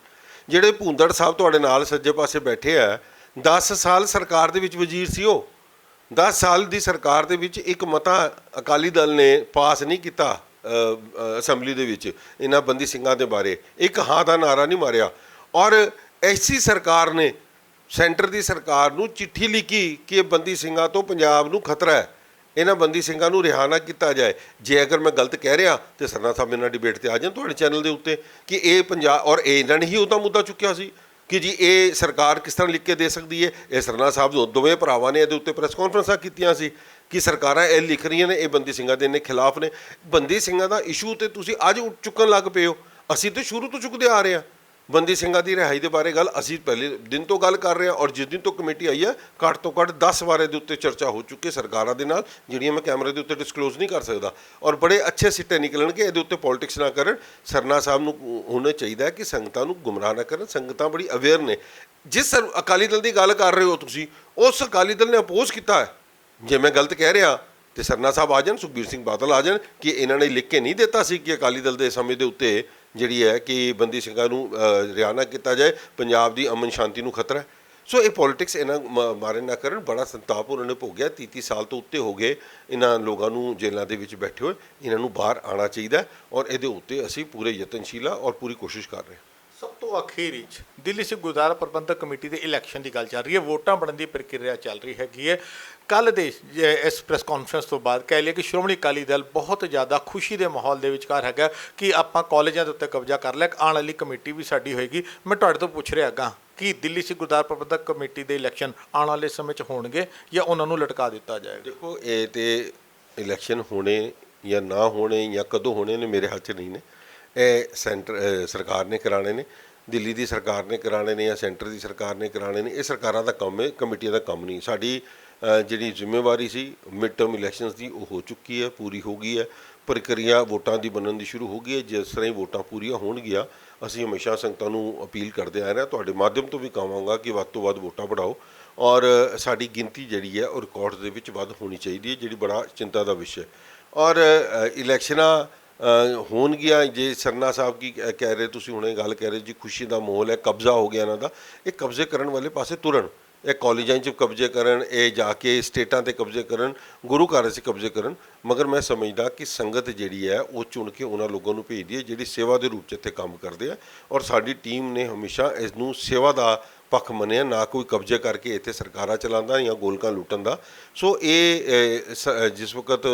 ਜਿਹੜੇ ਭੂੰਦੜ ਸਾਹਿਬ ਤੁਹਾਡੇ ਨਾਲ ਸੱਜੇ ਪਾਸੇ ਬੈਠੇ ਆ 10 ਸਾਲ ਸਰਕਾਰ ਦੇ ਵਿੱਚ ਵਜ਼ੀਰ ਸੀ ਉਹ। 10 ਸਾਲ ਦੀ ਸਰਕਾਰ ਦੇ ਵਿੱਚ ਇੱਕ ਮਤਾ ਅਕਾਲੀ ਦਲ ਨੇ ਪਾਸ ਨਹੀਂ ਕੀਤਾ ਅਸੈਂਬਲੀ ਦੇ ਵਿੱਚ, ਇਹਨਾਂ ਬੰਦੀ ਸਿੰਘਾਂ ਦੇ ਬਾਰੇ। ਇੱਕ ਹਾਂ ਦਾ ਨਾਰਾ ਨਹੀਂ ਮਾਰਿਆ। ਔਰ ਐਸੀ ਸਰਕਾਰ ਨੇ, ਸੈਂਟਰ ਦੀ ਸਰਕਾਰ ਨੂੰ ਚਿੱਠੀ ਲਿਖੀ ਕਿ ਇਹ ਬੰਦੀ ਸਿੰਘਾਂ ਤੋਂ ਪੰਜਾਬ ਨੂੰ ਖਤਰਾ ਹੈ। ਇਹਨਾਂ ਬੰਦੀ ਸਿੰਘਾਂ ਨੂੰ ਰਿਹਾ ਨਾ ਕੀਤਾ ਜਾਏ। ਜੇ ਅਗਰ ਮੈਂ ਗਲਤ ਕਹਿ ਰਿਹਾ ਤੇ ਸਰਨਾ ਸਾਹਿਬ ਮੇਰੇ ਨਾਲ ਡਿਬੇਟ ਤੇ ਆ ਜਾਣ ਤੁਹਾਡੇ ਚੈਨਲ ਦੇ ਉੱਤੇ ਕਿ ਇਹ ਪੰਜਾਬ ਔਰ ਇਹ ਇਹਨਾਂ ਨੇ ਹੀ ਉਹਦਾ ਮੁੱਦਾ ਚੁੱਕਿਆ ਸੀ ਕਿ ਜੀ ਇਹ ਸਰਕਾਰ ਕਿਸ ਤਰ੍ਹਾਂ ਲਿਖ ਕੇ ਦੇ ਸਕਦੀ ਹੈ? ਇਹ ਸਰਨਾ ਸਾਹਿਬ ਦੋ- ਦੋਵੇਂ ਭਰਾਵਾਂ ਨੇ ਇਹਦੇ ਉੱਤੇ ਪ੍ਰੈਸ ਕਾਨਫਰੰਸਾਂ ਕੀਤੀਆਂ ਸੀ ਕਿ ਸਰਕਾਰਾਂ ਇਹ ਲਿਖ ਰਹੀਆਂ ਨੇ, ਇਹ ਬੰਦੀ ਸਿੰਘਾਂ ਦੇ ਨੇ ਖਿਲਾਫ ਨੇ। ਬੰਦੀ ਸਿੰਘਾਂ ਦਾ ਇਸ਼ੂ ਤੇ ਤੁਸੀਂ ਅੱਜ ਉੱਠ ਚੁੱਕਣ ਲੱਗ ਪਏ ਹੋ। ਅਸੀਂ ਤੇ ਸ਼ੁਰੂ ਤੋਂ ਚੁੱਕਦੇ ਆ ਰਹੇ ਹਾਂ। ਬੰਦੀ ਸਿੰਘਾਂ ਦੀ ਰਿਹਾਈ ਦੇ ਬਾਰੇ ਗੱਲ ਅਸੀਂ ਪਹਿਲੇ ਦਿਨ ਤੋਂ ਗੱਲ ਕਰ ਰਹੇ ਹਾਂ ਔਰ ਜਿਸ ਦਿਨ ਤੋਂ ਕਮੇਟੀ ਆਈ ਹੈ, ਘੱਟ ਤੋਂ ਘੱਟ 10 ਵਾਰੇ ਦੇ ਉੱਤੇ ਚਰਚਾ ਹੋ ਚੁੱਕੀ ਹੈ ਸਰਕਾਰਾਂ ਦੇ ਨਾਲ, ਜਿਹੜੀਆਂ ਮੈਂ ਕੈਮਰੇ ਦੇ ਉੱਤੇ ਡਿਸਕਲੋਜ਼ ਨਹੀਂ ਕਰ ਸਕਦਾ। ਔਰ ਬੜੇ ਅੱਛੇ ਸਿੱਟੇ ਨਿਕਲਣਗੇ, ਇਹਦੇ ਉੱਤੇ ਪੋਲਿਟਿਕਸ ਨਾ ਕਰਨ। ਸਰਨਾ ਸਾਹਿਬ ਨੂੰ ਹੋਣਾ ਚਾਹੀਦਾ ਕਿ ਸੰਗਤਾਂ ਨੂੰ ਗੁੰਮਰਾਹ ਨਾ ਕਰਨ। ਸੰਗਤਾਂ ਬੜੀ ਅਵੇਅਰ ਨੇ। ਜਿਸ ਸਰ- ਅਕਾਲੀ ਦਲ ਦੀ ਗੱਲ ਕਰ ਰਹੇ ਹੋ ਤੁਸੀਂ, ਉਸ ਅਕਾਲੀ ਦਲ ਨੇ ਅਪੋਜ਼ ਕੀਤਾ ਹੈ। ਜੇ ਮੈਂ ਗਲਤ ਕਹਿ ਰਿਹਾ, ਤੇ ਸਰਨਾ ਸਾਹਿਬ ਆ ਜਾਣ, ਸੁਖਬੀਰ ਸਿੰਘ ਬਾਦਲ ਆ ਜਾਣ, ਕਿ ਇਹਨਾਂ ਨੇ ਲਿਖ ਕੇ ਨਹੀਂ ਦਿੱਤਾ ਸੀ ਕਿ ਅਕਾਲੀ ਦਲ ਦੇ ਸਮੇਂ ਦੇ ਉੱਤੇ ਜਿਹੜੀ ਹੈ ਕਿ ਬੰਦੀ ਸਿੰਘਾਂ ਨੂੰ ਅ, ਨਾ ਕੀਤਾ ਜਾਏ ਪੰਜਾਬ ਦੀ ਅਮਨ ਸ਼ਾਂਤੀ ਨੂੰ ਖਤਰਾ ਹੈ। ਸੋ ਇਹ ਪੋਲਿਟਿਕਸ ਇਹਨਾਂ ਮ- ਮਾਰੇ ਨਾ ਕਰਨ ਬੜਾ ਸੰਤਾਪ ਉਹਨਾਂ ਨੇ ਭੋਗਿਆ। 33 ਸਾਲ ਤੋਂ ਉੱਤੇ ਹੋ ਗਏ ਇਹਨਾਂ ਲੋਕਾਂ ਨੂੰ ਜੇਲ੍ਹਾਂ ਦੇ ਵਿੱਚ ਬੈਠੇ ਹੋਏ। ਇਹਨਾਂ ਨੂੰ ਬਾਹਰ ਆਉਣਾ ਚਾਹੀਦਾ ਔਰ ਇਹਦੇ ਉੱਤੇ ਅਸੀਂ ਪੂਰੇ ਯਤਨਸ਼ੀਲਾ ਔਰ ਪੂਰੀ ਕੋਸ਼ਿਸ਼ ਕਰ ਰਹੇ ਹਾਂ। ਤੋਂ ਅਖੀਰ ਵਿੱਚ ਦਿੱਲੀ ਸਿੱਖ ਗੁਰਦੁਆਰਾ ਪ੍ਰਬੰਧਕ ਕਮੇਟੀ ਦੇ ਇਲੈਕਸ਼ਨ ਦੀ ਗੱਲ ਚੱਲ ਰਹੀ ਹੈ। ਵੋਟਾਂ ਬਣਨ ਦੀ ਪ੍ਰਕਿਰਿਆ ਚੱਲ ਰਹੀ ਹੈਗੀ ਹੈ। ਕੱਲ ਦੇ ਜੇ ਇਸ ਪ੍ਰੈਸ ਕਾਨਫਰੰਸ ਤੋਂ ਬਾਅਦ ਕਹਿ ਲਿਆ ਕਿ ਸ਼੍ਰੋਮਣੀ ਅਕਾਲੀ ਦਲ ਬਹੁਤ ਜ਼ਿਆਦਾ ਖੁਸ਼ੀ ਦੇ ਮਾਹੌਲ ਦੇ ਵਿਚਕਾਰ ਹੈਗਾ ਕਿ ਆਪਾਂ ਕਾਲਜਾਂ ਦੇ ਉੱਤੇ ਕਬਜ਼ਾ ਕਰ ਲਿਆ। ਆਉਣ ਵਾਲੀ ਕਮੇਟੀ ਵੀ ਸਾਡੀ ਹੋਏਗੀ। ਮੈਂ ਤੁਹਾਡੇ ਤੋਂ ਪੁੱਛ ਰਿਹਾ ਹੈਗਾ ਕਿ ਦਿੱਲੀ ਸਿੱਖ ਗੁਰਦੁਆਰਾ ਪ੍ਰਬੰਧਕ ਕਮੇਟੀ ਦੇ ਇਲੈਕਸ਼ਨ ਆਉਣ ਵਾਲੇ ਸਮੇਂ 'ਚ ਹੋਣਗੇ ਜਾਂ ਉਹਨਾਂ ਨੂੰ ਲਟਕਾ ਦਿੱਤਾ ਜਾਏਗਾ? ਦੇਖੋ, ਇਹ ਤੇ ਇਲੈਕਸ਼ਨ ਹੋਣੇ ਜਾਂ ਨਾ ਹੋਣੇ ਜਾਂ ਕਦੋਂ ਹੋਣੇ ਨੇ ਮੇਰੇ ਹੱਥ 'ਚ ਨਹੀਂ ਨੇ। ਇਹ ਸੈਂਟਰ ਸਰਕਾਰ ਨੇ ਕਰਾਣੇ ਨੇ। ਦਿੱਲੀ ਦੀ ਸਰਕਾਰ ਨੇ ਕਰਾਣੇ ਨੇ ਜਾਂ ਸੈਂਟਰ ਦੀ ਸਰਕਾਰ ਨੇ ਕਰਾਣੇ ਨੇ, ਇਹ ਸਰਕਾਰਾਂ ਦਾ ਕੰਮ ਹੈ, ਕਮੇਟੀਆਂ ਦਾ ਕੰਮ ਨਹੀਂ। ਸਾਡੀ ਜਿਹੜੀ ਜ਼ਿੰਮੇਵਾਰੀ ਸੀ, ਮਿਡ ਟਰਮ ਇਲੈਕਸ਼ਨਸ ਦੀ, ਉਹ ਹੋ ਚੁੱਕੀ ਹੈ, ਪੂਰੀ ਹੋ ਗਈ ਹੈ। ਪ੍ਰਕਿਰਿਆ ਵੋਟਾਂ ਦੀ ਬਣਨ ਦੀ ਸ਼ੁਰੂ ਹੋ ਗਈ ਹੈ। ਜਿਸ ਤਰ੍ਹਾਂ ਹੀ ਵੋਟਾਂ ਪੂਰੀਆਂ ਹੋਣਗੀਆਂ, ਅਸੀਂ ਹਮੇਸ਼ਾ ਸੰਗਤਾਂ ਨੂੰ ਅਪੀਲ ਕਰਦੇ ਆ ਰਹੇ ਹਾਂ। ਤੁਹਾਡੇ ਮਾਧਿਅਮ ਤੋਂ ਵੀ ਕਹਾਂਗਾ ਕਿ ਵੱਧ ਤੋਂ ਵੱਧ ਵੋਟਾਂ ਵਧਾਓ ਔਰ ਸਾਡੀ ਗਿਣਤੀ ਜਿਹੜੀ ਹੈ, ਉਹ ਰਿਕਾਰਡ ਦੇ ਵਿੱਚ ਵੱਧ ਹੋਣੀ ਚਾਹੀਦੀ ਹੈ, ਜਿਹੜੀ ਬੜਾ ਚਿੰਤਾ ਦਾ ਵਿਸ਼ਾ ਹੈ। ਔਰ ਇਲੈਕਸ਼ਨਾਂ ਹੋਣਗੀਆਂ ਜੇ ਸਰਨਾ ਸਾਹਿਬ ਕੀ ਕਹਿ ਕਹਿ ਰਹੇ, ਤੁਸੀਂ ਹੁਣੇ ਗੱਲ ਕਹਿ ਰਹੇ ਜੀ ਖੁਸ਼ੀ ਦਾ ਮਾਹੌਲ ਹੈ, ਕਬਜ਼ਾ ਹੋ ਗਿਆ ਇਹਨਾਂ ਦਾ। ਇਹ ਕਬਜ਼ੇ ਕਰਨ ਵਾਲੇ ਪਾਸੇ ਤੁਰਨ, ਇਹ ਕਾਲਜਾਂ 'ਚ ਕਬਜ਼ੇ ਕਰਨ, ਇਹ ਜਾ ਕੇ ਸਟੇਟਾਂ ਤੇ ਕਬਜ਼ੇ ਕਰਨ, ਗੁਰੂ ਘਰ 'ਚ ਕਬਜ਼ੇ ਕਰਨ। ਮਗਰ ਮੈਂ ਸਮਝਦਾ ਕਿ ਸੰਗਤ ਜਿਹੜੀ ਹੈ, ਉਹ ਚੁਣ ਕੇ ਉਹਨਾਂ ਲੋਕਾਂ ਨੂੰ ਭੇਜਦੀ ਹੈ, ਜਿਹੜੀ ਸੇਵਾ ਦੇ ਰੂਪ 'ਚ ਇੱਥੇ ਕੰਮ ਕਰਦੇ ਆ। ਔਰ ਸਾਡੀ ਟੀਮ ਨੇ ਹਮੇਸ਼ਾ ਇਸ ਨੂੰ ਸੇਵਾ ਦਾ ਪੱਖ ਮੰਨਿਆ ਨਾ ਕੋਈ ਕਬਜ਼ੇ ਕਰਕੇ ਇੱਥੇ ਸਰਕਾਰਾਂ ਚਲਾਉਂਦਾ ਜਾਂ ਗੋਲਕਾਂ ਲੁੱਟਣ ਦਾ। ਸੋ ਇਹ ਜਿਸ ਵਕਤ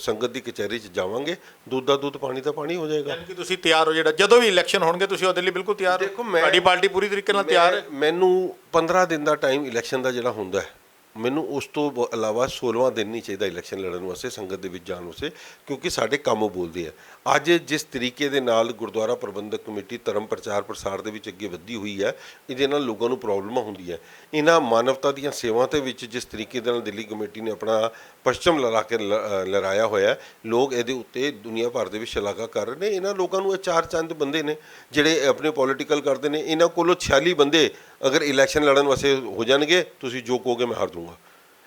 ਸੰਗਤ ਦੀ ਕਚਹਿਰੀ 'ਚ ਜਾਵਾਂਗੇ ਦੁੱਧ ਦਾ ਦੁੱਧ ਪਾਣੀ ਦਾ ਪਾਣੀ ਹੋ ਜਾਏਗਾ। ਯਾਨੀ ਕਿ ਤੁਸੀਂ ਤਿਆਰ ਹੋ ਜਿਹੜਾ ਜਦੋਂ ਵੀ ਇਲੈਕਸ਼ਨ ਹੋਣਗੇ ਤੁਸੀਂ ਉਹਦੇ ਲਈ ਬਿਲਕੁਲ ਤਿਆਰ ਹੋ। ਤੁਹਾਡੀ ਪਾਰਟੀ ਪੂਰੀ ਤਰੀਕੇ ਨਾਲ ਤਿਆਰ ਹੈ। ਮੈਨੂੰ 15 ਦਿਨ ਦਾ ਟਾਈਮ ਇਲੈਕਸ਼ਨ ਦਾ ਜਿਹੜਾ ਹੁੰਦਾ ਹੈ ਮੈਨੂੰ ਉਸ ਤੋਂ ਬ- ਇਲਾਵਾ 16ਵਾਂ ਦਿਨ ਨਹੀਂ ਚਾਹੀਦਾ ਇਲੈਕਸ਼ਨ ਲੜਨ ਵਾਸਤੇ ਸੰਗਤ ਦੇ ਵਿੱਚ ਜਾਣ ਵਾਸਤੇ ਕਿਉਂਕਿ ਸਾਡੇ ਕੰਮ ਬੋਲਦੇ ਆ। ਅੱਜ ਜਿਸ ਤਰੀਕੇ ਦੇ ਨਾਲ ਗੁਰਦੁਆਰਾ ਪ੍ਰਬੰਧਕ ਕਮੇਟੀ ਧਰਮ ਪ੍ਰਚਾਰ ਪ੍ਰਸਾਰ ਦੇ ਵਿੱਚ ਅੱਗੇ ਵਧੀ ਹੋਈ ਹੈ ਇਹਦੇ ਨਾਲ ਲੋਕਾਂ ਨੂੰ ਪ੍ਰੋਬਲਮਾਂ ਹੁੰਦੀਆਂ ਇਹਨਾਂ ਮਾਨਵਤਾ ਦੀਆਂ ਸੇਵਾਵਾਂ ਦੇ ਵਿੱਚ ਜਿਸ ਤਰੀਕੇ ਦੇ ਨਾਲ ਦਿੱਲੀ ਕਮੇਟੀ ਨੇ ਆਪਣਾ ਪਛਮ ਲੜਾ ਕੇ ਲ- ਅ, ਲਹਿਰਾਇਆ ਹੋਇਆ ਹੈ, ਲੋਕ ਇਹਦੇ ਉੱਤੇ ਦੁਨੀਆ ਭਰ ਦੇ ਵਿੱਚ ਸ਼ਲਾਘਾ ਕਰ ਰਹੇ ਨੇ। ਇਹਨਾਂ ਲੋਕਾਂ ਨੂੰ ਇਹ ਚਾਰ ਚੰਦ ਬੰਦੇ ਨੇ ਜਿਹੜੇ ਆਪਣੇ ਪੋਲੀਟੀਕਲ ਕਰਦੇ ਨੇ ਇਹਨਾਂ ਕੋਲੋਂ 46 ਬੰਦੇ ਅਗਰ ਇਲੈਕਸ਼ਨ ਲੜਨ ਵਾਸਤੇ ਹੋ ਜਾਣਗੇ, ਤੁਸੀਂ ਜੋ ਕਹੋਗੇ ਮੈਂ ਹਾਰ ਦੂੰਗਾ।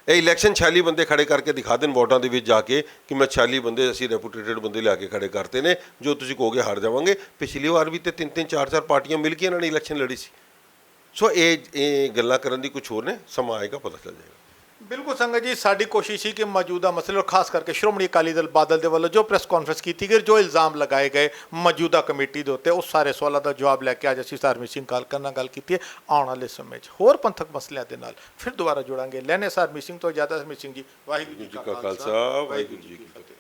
ਇਹ ਇਲੈਕਸ਼ਨ 46 ਬੰਦੇ ਖੜੇ ਕਰਕੇ ਦਿਖਾ ਦੇਣ ਵੋਟਾਂ ਦੇ ਵਿੱਚ ਜਾ ਕੇ ਕਿ ਮੈਂ 46 ਬੰਦੇ ਅਸੀਂ ਰੈਪੂਟੇਟਡ ਬੰਦੇ ਲਿਆ ਕੇ ਖੜੇ ਕਰਤੇ ਨੇ, ਜੋ ਤੁਸੀਂ ਕਹੋਗੇ ਹਾਰ ਜਾਵਾਂਗੇ। ਪਿਛਲੀ ਵਾਰ ਵੀ ਤੇ ਤਿੰਨ ਤਿੰਨ ਚਾਰ ਚਾਰ ਪਾਰਟੀਆਂ ਮਿਲ ਕੇ ਇਹਨਾਂ ਨੇ ਇਲੈਕਸ਼ਨ ਲੜੀ ਸੀ। ਸੋ ਇਹ ਇਹ ਗੱਲਾਂ ਕਰਨ ਦੀ ਕੁਝ ਹੋਰ ਨੇ, ਸਮਾਂ ਆਏਗਾ, ਪਤਾ ਚੱਲ ਜਾਏਗਾ। ਬਿਲਕੁਲ ਸੰਗਤ ਜੀ ਸਾਡੀ ਕੋਸ਼ਿਸ਼ ਸੀ ਕਿ ਮੌਜੂਦਾ ਮਸਲੇ ਔਰ ਖਾਸ ਕਰਕੇ ਸ਼੍ਰੋਮਣੀ ਅਕਾਲੀ ਦਲ ਬਾਦਲ ਦੇ ਵੱਲੋਂ ਜੋ ਪ੍ਰੈਸ ਕਾਨਫਰੰਸ ਕੀਤੀ ਗਈ ਜੋ ਇਲਜ਼ਾਮ ਲਗਾਏ ਗਏ ਮੌਜੂਦਾ ਕਮੇਟੀ ਦੇ ਉੱਤੇ ਉਸ ਸਾਰੇ ਸਵਾਲਾਂ ਦਾ ਜਵਾਬ ਲੈ ਕੇ ਅੱਜ ਅਸੀਂ ਧਾਰਮਿਕ ਸਿੰਘ ਕਾਲਕਰ ਨਾਲ ਗੱਲ ਕੀਤੀ ਹੈ ਆਉਣ ਵਾਲੇ ਸਮੇਂ 'ਚ। ਹੋਰ ਪੰਥਕ ਮਸਲਿਆਂ ਦੇ ਨਾਲ ਫਿਰ ਦੁਬਾਰਾ ਜੁੜਾਂਗੇ। ਲੈਨੇ ਧਾਰਮਿਕ ਸਿੰਘ ਤੋਂ ਜ਼ਿਆਦਾ ਧਾਰਮਿਕ ਸਿੰਘ ਜੀ ਵਾਹਿਗੁਰੂ ਜੀ ਕਾ ਖਾਲਸਾ ਵਾਹਿਗੁਰੂ ਜੀ ਕੀ ਫਤਿਹ।